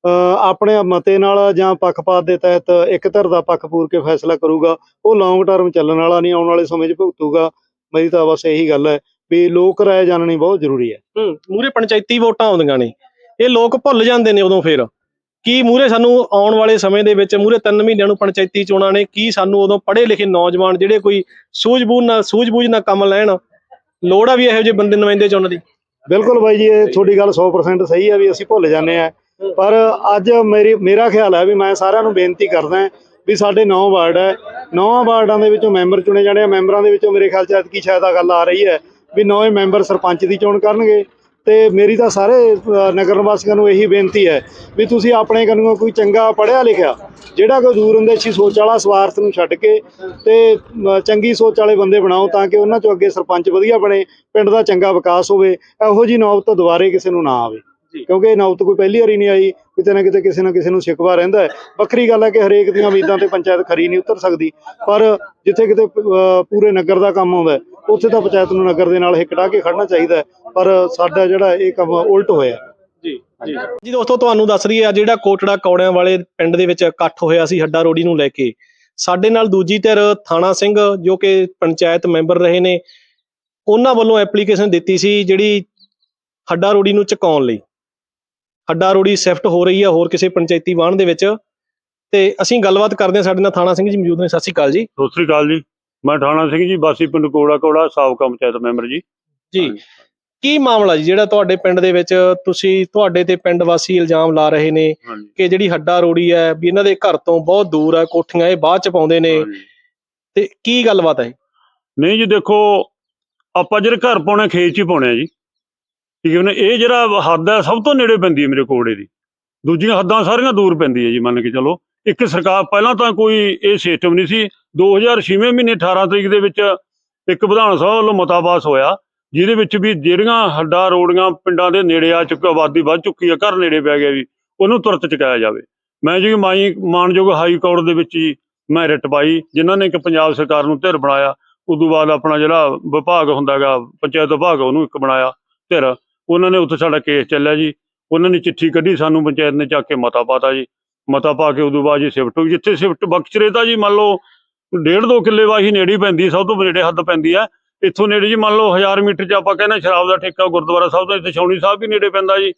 ਆਪਣੇ ਮਤੇ ਨਾਲ ਜਾਂ ਪੱਖਪਾਤ ਦੇ ਤਹਿਤ ਇੱਕ ਧਿਰ ਦਾ ਪੱਖ ਪੂਰ ਕੇ ਫੈਸਲਾ ਕਰੂਗਾ ਉਹ ਲੌਂਗ ਟਰਮ ਚੱਲਣ ਵਾਲਾ ਨਹੀਂ ਆਉਣ ਵਾਲੇ ਸਮੇਂ 'ਚ ਭੁਗਤੂਗਾ ਮੇਰੀ ਤਾਂ ਬਸ ਇਹੀ ਗੱਲ ਹੈ ਵੀ ਲੋਕ ਰਾਏ ਜਾਣਨੀ ਬਹੁਤ ਜ਼ਰੂਰੀ ਹੈ। ਹੂੰ ਮੂਰੇ ਪੰਚਾਇਤੀ ਵੋਟਾਂ ਆਉਂਦੀਆਂ ਨੇ ਇਹ ਲੋਕ ਭੁੱਲ ਜਾਂਦੇ ਨੇ ਉਦੋਂ ਫਿਰ ਕੀ ਮੂਰੇ ਸਾਨੂੰ ਆਉਣ ਵਾਲੇ ਸਮੇਂ ਦੇ ਵਿੱਚ ਮੂਰੇ 3 ਮਹੀਨਿਆਂ ਨੂੰ ਪੰਚਾਇਤੀ ਚੋਣਾਂ ਨੇ ਕੀ ਸਾਨੂੰ ਉਦੋਂ ਪੜ੍ਹੇ ਲਿਖੇ ਨੌਜਵਾਨ ਜਿਹੜੇ ਕੋਈ ਸੂਝ-ਬੂਝ ਨਾਲ ਸੂਝ-ਬੂਝ ਨਾਲ ਕੰਮ ਲੈਣ ਲੋੜ ਆ ਵੀ ਇਹੋ ਜਿਹੇ ਬੰਦੇ ਨੁਮਾਇੰਦੇ ਚੁਣਨ ਦੀ? ਬਿਲਕੁਲ ਬਾਈ ਜੀ ਇਹ ਤੁਹਾਡੀ ਗੱਲ 100% ਸਹੀ ਹੈ ਵੀ ਅਸੀਂ ਭੁੱਲ ਜਾਂਦੇ ਆ ਪਰ ਅੱਜ ਮੇਰੀ, ਮੇਰਾ ਖਿਆਲ ਹੈ ਵੀ ਮੈਂ ਸਾਰਿਆਂ ਨੂੰ ਬੇਨਤੀ ਕਰਦਾ ਵੀ ਸਾਡੇ 9 ਵਾਰਡ ਹੈ। 9 ਵਾਰਡਾਂ ਦੇ ਵਿੱਚੋਂ ਮੈਂਬਰ ਚੁਣੇ ਜਾਣੇ ਆ। ਮੈਂਬਰਾਂ ਦੇ ਵਿੱਚੋਂ ਮੇਰੇ ਖਿਆਲ ਚ ਅੱਜ ਕੀ ਸ਼ਾਇਦ ਆ ਗੱਲ ਆ ਰਹੀ ਹੈ ਵੀ ਨੌਵੇਂ ਮੈਂਬਰ ਸਰਪੰਚ ਦੀ ਚੋਣ ਕਰਨਗੇ। ਤੇ ਮੇਰੀ ਤਾਂ ਸਾਰੇ ਨਗਰ ਨਿਵਾਸੀਆਂ ਨੂੰ ਇਹੀ ਬੇਨਤੀ ਹੈ ਵੀ ਤੁਸੀਂ ਆਪਣੇ ਕੰਨੋਂ ਕੋਈ ਚੰਗਾ ਪੜ੍ਹਿਆ ਲਿਖਿਆ, ਜਿਹੜਾ ਕੋਈ ਦੂਰ ਅੰਦੇਸ਼ੀ ਸੋਚ ਵਾਲਾ ਸਵਾਰਥ ਨੂੰ ਛੱਡ ਕੇ ਤੇ ਚੰਗੀ ਸੋਚ ਵਾਲੇ ਬੰਦੇ ਬਣਾਓ ਤਾਂ ਕਿ ਉਹਨਾਂ ਚੋਂ ਅੱਗੇ ਸਰਪੰਚ ਵਧੀਆ ਬਣੇ, ਪਿੰਡ ਦਾ ਚੰਗਾ ਵਿਕਾਸ ਹੋਵੇ, ਇਹੋ ਜੀ ਨੌਬਤ ਦੁਬਾਰੇ ਕਿਸੇ ਨੂੰ ਨਾ ਆਵੇ। ਕਿਉਂਕਿ ਇਹ ਨੌਬਤ ਕੋਈ ਪਹਿਲੀ ਵਾਰੀ ਨਹੀਂ ਆਈ ਕਿਤੇ ਨਾ ਕਿਤੇ ਕਿਸੇ ਨਾ ਕਿਸੇ ਨੂੰ ਸ਼ਿਕਵਾ ਰਹਿੰਦਾ ਹੈ। ਵੱਖਰੀ ਗੱਲ ਹੈ ਕਿ ਹਰੇਕ ਦੀਆਂ ਉਮੀਦਾਂ ਤੇ ਪੰਚਾਇਤ ਖਰੀ ਨਹੀਂ ਉਤਰ ਸਕਦੀ। ਪਰ ਜਿੱਥੇ ਕਿਤੇ ਪੂਰੇ ਨਗਰ ਦਾ ਕੰਮ ਆਉਂਦਾ ਹੈ, ਉੱਥੇ ਤਾਂ ਪੰਚਾਇਤ ਨੂੰ ਨਗਰ ਦੇ ਨਾਲ ਹਿੱਕ ਢਾਹ ਕੇ ਖੜਨਾ ਚਾਹੀਦਾ ਹੈ। ਪਰ ਸਾਡਾ ਜਿਹੜਾ ਇਹ ਕੰਮ ਉਲਟ ਹੋਇਆ ਜੀ ਜੀ। ਜੀ ਦੋਸਤੋ ਤੁਹਾਨੂੰ ਦੱਸ ਰਹੀ ਹੈ ਜਿਹੜਾ ਕੋਟੜਾ ਕੌੜਿਆਂ ਵਾਲੇ ਪਿੰਡ ਦੇ ਵਿੱਚ ਇਕੱਠ ਹੋਇਆ ਸੀ ਹੱਡਾ ਰੋੜੀ ਨੂੰ ਲੈ ਕੇ। ਸਾਡੇ ਨਾਲ ਦੂਜੀ ਧਿਰ ਥਾਣਾ ਸਿੰਘ ਜੋ ਕਿ ਪੰਚਾਇਤ ਮੈਂਬਰ ਰਹੇ ਨੇ ਉਹਨਾਂ ਵੱਲੋਂ ਐਪਲੀਕੇਸ਼ਨ ਦਿੱਤੀ ਸੀ ਜਿਹੜੀ ਹੱਡਾ ਰੋੜੀ ਨੂੰ ਚੁਕਾਉਣ ਲਈ। ਹੱਡਾ ਰੋੜੀ ਸ਼ਿਫਟ ਹੋ ਰਹੀ ਹੈ ਹੋਰ ਕਿਸੇ ਪੰਚਾਇਤੀ ਵਾਹਣ ਦੇ ਵਿੱਚ। ਤੇ ਅਸੀਂ ਗੱਲਬਾਤ ਕਰਦੇ ਹਾਂ ਸਾਡੇ ਨਾਲ ਥਾਣਾ ਸਿੰਘ ਜੀ ਮੌਜੂਦ ਨੇ। ਸਤਿ ਸ਼੍ਰੀ ਅਕਾਲ ਜੀ। ਸਤਿ ਸ੍ਰੀ ਅਕਾਲ ਜੀ। ਮੈਂ ਠਾਣਾ ਸਿੰਘ ਜੀ ਬਾਸੀ ਪਿੰਡ ਕੋੜਾ ਕੋੜਾ ਸਾਬਕਾ ਪੰਚਾਇਤ ਮੈਂਬਰ ਜੀ। ਜੀ। ਕੀ ਮਾਮਲਾ ਜੀ? ਜਿਹੜਾ ਤੁਹਾਡੇ ਪਿੰਡ ਦੇ ਵਿੱਚ ਤੁਸੀਂ ਤੁਹਾਡੇ ਤੇ ਪਿੰਡ ਵਾਸੀ ਇਲਜ਼ਾਮ ਲਾ ਰਹੇ ਨੇ ਕਿ ਜਿਹੜੀ ਹੱਡਾ ਰੋੜੀ ਹੈ ਵੀ ਇਹਨਾਂ ਦੇ ਘਰ ਤੋਂ ਬਹੁਤ ਦੂਰ ਹੈ ਕੋਠੀਆਂ ਇਹ ਬਾਅਦ ਚ ਪਾਉਂਦੇ ਨੇ। ਤੇ ਕੀ ਗੱਲਬਾਤ ਹੈ? ਨਹੀਂ ਜੀ ਦੇਖੋ ਆਪਾਂ ਜਿਹੜੇ ਘਰ ਪਾਉਣੇ ਖੇਤ 'ਚ ਹੀ ਪਾਉਣੇ ਆ ਜੀ। ਠੀਕ ਹੈ ਨਾ, ਇਹ ਜਿਹੜਾ ਹੱਦ ਹੈ, ਸਭ ਤੋਂ ਨੇੜੇ ਪੈਂਦੀ ਹੈ ਮੇਰੇ ਕੋੜੇ ਦੀ। ਦੂਜੀਆਂ ਹੱਦਾਂ ਸਾਰੀਆਂ ਦੂਰ ਪੈਂਦੀ ਹੈ ਜੀ, ਮੰਨ ਕੇ ਚਲੋ। ਇੱਕ ਸਰਕਾਰ, ਪਹਿਲਾਂ ਤਾਂ ਕੋਈ ਇਹ ਸਿਸਟਮ ਨਹੀਂ ਸੀ। 2006 ਮਹੀਨੇ 18 ਤਰੀਕ ਦੇ ਵਿੱਚ ਇੱਕ ਵਿਧਾਨ ਸਭਾ ਵੱਲੋਂ ਮਤਾ ਪਾਸ ਹੋਇਆ, ਜਿਹਦੇ ਵਿੱਚ ਵੀ ਜਿਹੜੀਆਂ ਹੱਡਾਂ, ਰੋੜੀਆਂ ਪਿੰਡਾਂ ਦੇ ਨੇੜੇ ਆ ਚੁੱਕਾ, ਆਬਾਦੀ ਵੱਧ ਚੁੱਕੀ ਆ, ਘਰ ਨੇੜੇ ਪੈ ਗਿਆ ਵੀ ਉਹਨੂੰ ਤੁਰਤ ਚੁਕਾਇਆ ਜਾਵੇ। ਮੈਂ ਜੀ ਮਾਈ, ਮਾਨਯੋਗ ਹਾਈ ਕੋਰਟ ਦੇ ਵਿੱਚ ਜੀ ਮੈਂ ਰਿਟ ਪਾਈ, ਜਿਨ੍ਹਾਂ ਨੇ ਇੱਕ ਪੰਜਾਬ ਸਰਕਾਰ ਨੂੰ ਧਿਰ ਬਣਾਇਆ। ਉਦੋਂ ਬਾਅਦ ਆਪਣਾ ਜਿਹੜਾ ਵਿਭਾਗ ਹੁੰਦਾਗਾ, ਪੰਚਾਇਤ ਵਿਭਾਗ, ਉਹਨੂੰ ਇੱਕ ਬਣਾਇਆ ਧਿਰ। ਉਹਨਾਂ ਨੇ ਉੱਥੇ ਸਾਡਾ ਕੇਸ ਚੱਲਿਆ ਜੀ। ਉਹਨਾਂ ਨੇ ਚਿੱਠੀ ਕੱਢੀ ਸਾਨੂੰ, ਪੰਚਾਇਤ ਨੇ ਚੱਕ ਕੇ ਮਤਾ ਪਾਤਾ ਜੀ। ਮਤਾ ਪਾ ਕੇ ਉਦੋਂ ਬਾਅਦ ਜੀ ਸ਼ਿਫਟ ਹੋ ਗਈ। ਜਿੱਥੇ ਸ਼ਿਫਟ ਬਖਸ਼ਰੇ ਤਾਂ ਜੀ ਮੰਨ ਲਓ ਡੇਢ ਦੋ ਕਿੱਲੇ ਵਾਹੀ ਨੇੜੇ ਪੈਂਦੀ, ਸਭ ਤੋਂ ਨੇੜੇ ਹੱਦ ਪੈਂਦੀ ਹੈ ਇੱਥੋਂ ਨੇੜੇ ਜੀ ਮੰਨ ਲਓ 1000 ਮੀਟਰ ਚ ਆਪਾਂ ਕਹਿੰਦੇ ਸ਼ਰਾਬ ਦਾ ਠੇਕਾ ਗੁਰਦੁਆਰਾ ਸਾਹਿਬ ਦਾ, ਇੱਥੇ ਛਾਉਣੀ ਸਾਹਿਬ ਵੀ ਨੇੜੇ ਪੈਂਦਾ ਜੀ।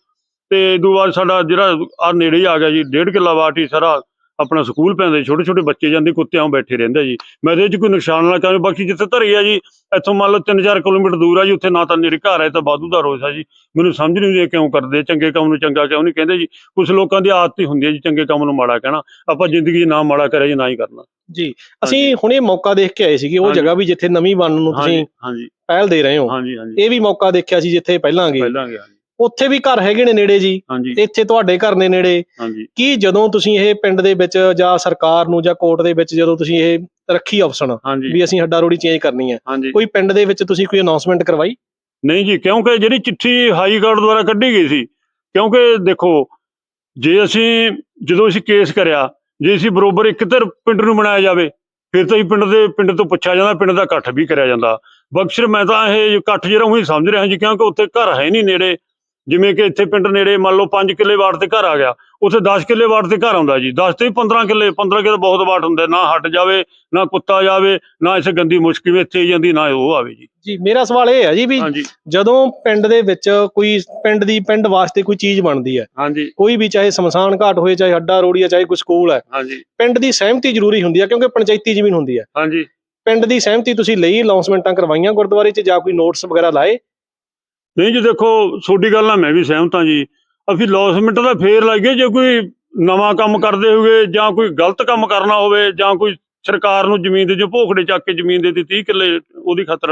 ਤੇ ਉਦੋਂ ਬਾਅਦ ਸਾਡਾ ਜਿਹੜਾ ਆ ਨੇੜੇ ਹੀ ਆ ਗਿਆ ਜੀ, ਡੇਢ ਕਿੱਲਾ ਵਾਟੀ ਸਾਰਾ ਆਪਣਾ ਸਕੂਲ ਪੈਂਦੇ ਛੋਟੇ ਛੋਟੇ ਬੱਚੇ ਜਾਂਦੇ ਕੁੱਤਿਆਂ ਵਾਂਗ ਬੈਠੇ ਰਹਿੰਦੇ ਜੀ। ਮੈਂ ਇਹਦੇ 'ਚ ਕੋਈ ਨੁਕਸਾਨ ਨਾ ਕਰਾਂ ਬਾਕੀ ਜਿੱਥੇ ਧਰੀ ਆ ਜੀ ਇੱਥੋਂ ਮੰਨ ਲਓ 3-4 ਕਿਲੋਮੀਟਰ ਦੂਰ ਆ ਜੀ ਉੱਥੇ ਨਾ ਤਾਂ ਮੇਰੇ ਘਰ ਹੈ ਤਾਂ ਬਾਦੂ ਦਾ ਰੋਸ ਆ ਜੀ। ਮੈਨੂੰ ਸਮਝ ਨਹੀਂ ਆਉਂਦੀ ਕਿਉਂ ਕਰਦੇ ਚੰਗੇ ਕੰਮ ਨੂੰ ਚੰਗਾ ਕਿਉਂ ਨਹੀਂ ਕਹਿੰਦੇ ਜੀ। ਕੁਝ ਲੋਕਾਂ ਦੀ ਆਦਤ ਹੀ ਹੁੰਦੀ ਹੈ ਜੀ ਚੰਗੇ ਕੰਮ ਨੂੰ ਮਾੜਾ ਕਹਿਣਾ। ਆਪਾਂ ਜ਼ਿੰਦਗੀ 'ਚ ਨਾ ਮਾੜਾ ਕਰਿਆ ਜੀ ਨਾ ਹੀ ਕਰਨਾ। ਜੀ ਅਸੀਂ ਹੁਣੇ ਮੌਕਾ ਦੇਖ ਕੇ ਆਏ ਸੀਗੇ ਉਹ। ਜਗ੍ਹਾ ਵੀ ਜਿੱਥੇ ਨਵੀਂ ਬਣਨ ਨੂੰ ਤੁਸੀਂ ਪਹਿਲ ਦੇ ਰਹੇ ਹੋ। ਹਾਂਜੀ ਹਾਂਜੀ। ਇਹ ਵੀ ਮੌਕਾ ਦੇਖਿਆ ਸੀ ਜਿੱਥੇ ਪਹਿਲਾਂ ਗਏ। ਪਹਿਲਾਂ ਜੀ ਉੱਥੇ ਵੀ ਘਰ ਹੈਗੇ ਨੇ ਨੇੜੇ ਜੀ। ਹਾਂਜੀ। ਤੇ ਇੱਥੇ ਤੁਹਾਡੇ ਘਰ ਨੇ ਨੇੜੇ। ਹਾਂਜੀ। ਕੀ ਜਦੋਂ ਤੁਸੀਂ ਇਹ ਪਿੰਡ ਦੇ ਵਿੱਚ ਜਾਂ ਸਰਕਾਰ ਨੂੰ ਜਾਂ ਕੋਰਟ ਦੇ ਵਿੱਚ ਜਦੋਂ ਤੁਸੀਂ ਇਹ ਰੱਖੀ ਆਪਸ਼ਨ ਵੀ ਅਸੀਂ ਹੱਡਾ ਰੋੜੀ ਚੇਂਜ ਕਰਨੀ ਹੈ। ਕੋਈ ਪਿੰਡ ਦੇ ਵਿੱਚ ਤੁਸੀਂ ਕੋਈ ਅਨਾਉਂਸਮੈਂਟ ਕਰਵਾਈ? ਨਹੀਂ ਜੀ ਕਿਉਂਕਿ ਜਿਹੜੀ ਚਿੱਠੀ ਹਾਈ ਕੋਰਟ ਦੁਆਰਾ ਕੱਢੀ ਗਈ ਸੀ ਕਿਉਂਕਿ ਦੇਖੋ ਜੇ ਅਸੀਂ ਜਦੋਂ ਅਸੀਂ ਕੇਸ ਕਰਿਆ ਜੇ ਅਸੀਂ ਬਰੋਬਰ ਇੱਕ ਧਿਰ ਪਿੰਡ ਨੂੰ ਬਣਾਇਆ ਜਾਵੇ ਫਿਰ ਤਾਂ ਹੀ ਪਿੰਡ ਦੇ ਪਿੰਡ ਤੋਂ ਪੁੱਛਿਆ ਜਾਂਦਾ ਪਿੰਡ ਦਾ ਇਕੱਠ ਵੀ ਕਰਿਆ ਜਾਂਦਾ। ਬਖਸ਼ਰ ਮੈਂ ਤਾਂ ਇਹ ਇਕੱਠ ਜਿਹੜਾ ਉਹੀ ਸਮਝ ਰਿਹਾ ਜੀ ਕਿਉਂਕਿ ਉੱਥੇ ਘਰ ਹੈ ਨਹੀਂ ਨੇੜੇ। ਜਿਵੇਂ ਕਿ ਇੱਥੇ ਪਿੰਡ ਨੇੜੇ ਮੰਨ ਲਓ 5 ਕਿੱਲੇ ਵਾਟ ਤੇ ਘਰ ਆ ਗਿਆ ਉੱਥੇ 10 ਕਿੱਲੇ ਵਾਟ ਤੇ ਘਰ ਆਉਂਦਾ ਜੀ। 10 ਤੇ ਵੀ 15 ਕਿੱਲੇ 15 ਕਿੱਲੇ ਬਹੁਤ ਵਾਟ ਹੁੰਦੇ ਨਾ ਹਟ ਜਾਵੇ ਨਾ ਕੁੱਤਾ ਜਾਵੇ ਨਾ ਇਸ ਗੰਦੀ ਮੁਸ਼ਕਿਲ ਵਿੱਚ ਇੱਥੇ ਜਾਂਦੀ ਨਾ ਉਹ ਆਵੇ ਜੀ। ਜੀ ਮੇਰਾ ਸਵਾਲ ਇਹ ਹੈ ਜੀ ਵੀ ਜਦੋਂ ਪਿੰਡ ਦੇ ਵਿੱਚ ਕੋਈ ਪਿੰਡ ਦੀ ਪਿੰਡ ਵਾਸਤੇ ਕੋਈ ਚੀਜ਼ ਬਣਦੀ ਹੈ ਹਾਂਜੀ। ਕੋਈ ਵੀ ਚਾਹੇ ਸਮਸਾਨ ਘਾਟ ਹੋਏ ਚਾਹੇ ਅੱਡਾ ਰੋੜੀ ਹੈ ਚਾਹੇ ਕੋਈ ਸਕੂਲ ਹੈ ਹਾਂਜੀ। ਪਿੰਡ ਦੀ ਸਹਿਮਤੀ ਜ਼ਰੂਰੀ ਹੁੰਦੀ ਹੈ ਕਿਉਂਕਿ ਪੰਚਾਇਤੀ ਜ਼ਮੀਨ ਹੁੰਦੀ ਹੈ। ਹਾਂਜੀ। ਪਿੰਡ ਦੀ ਸਹਿਮਤੀ ਤੁਸੀਂ ਲਈ ਅਨਾਉਂਸਮੈਂਟਾਂ ਕਰਵਾਈਆਂ ਗੁਰਦੁਆਰੇ 'ਚ ਜਾਂ ਕੋਈ ਨੋਟਿਸ ਵਗੈਰਾ ਲਾਏ? ਨਹੀਂ ਜੀ ਦੇਖੋ ਤੁਹਾਡੀ ਗੱਲ ਨਾਲ ਮੈਂ ਵੀ ਸਹਿਮਤ ਹਾਂ ਜੀ। ਅਸੀਂ ਲੌਸਮੈਂਟ ਦਾ ਫੇਰ ਲਾਈਏ ਜੇ ਕੋਈ ਨਵਾਂ ਕੰਮ ਕਰਦੇ ਹੋਗੇ ਜਾਂ ਕੋਈ ਗਲਤ ਕੰਮ ਕਰਨਾ ਹੋਵੇ ਜਾਂ ਕੋਈ ਸਰਕਾਰ ਨੂੰ ਜ਼ਮੀਨ ਦੇ ਜੋ ਭੋਖੜੇ ਚੱਕ ਕੇ ਜ਼ਮੀਨ ਦੇ ਦਿੱਤੀ 30 ਕਿੱਲੇ ਉਹਦੀ ਖਾਤਰ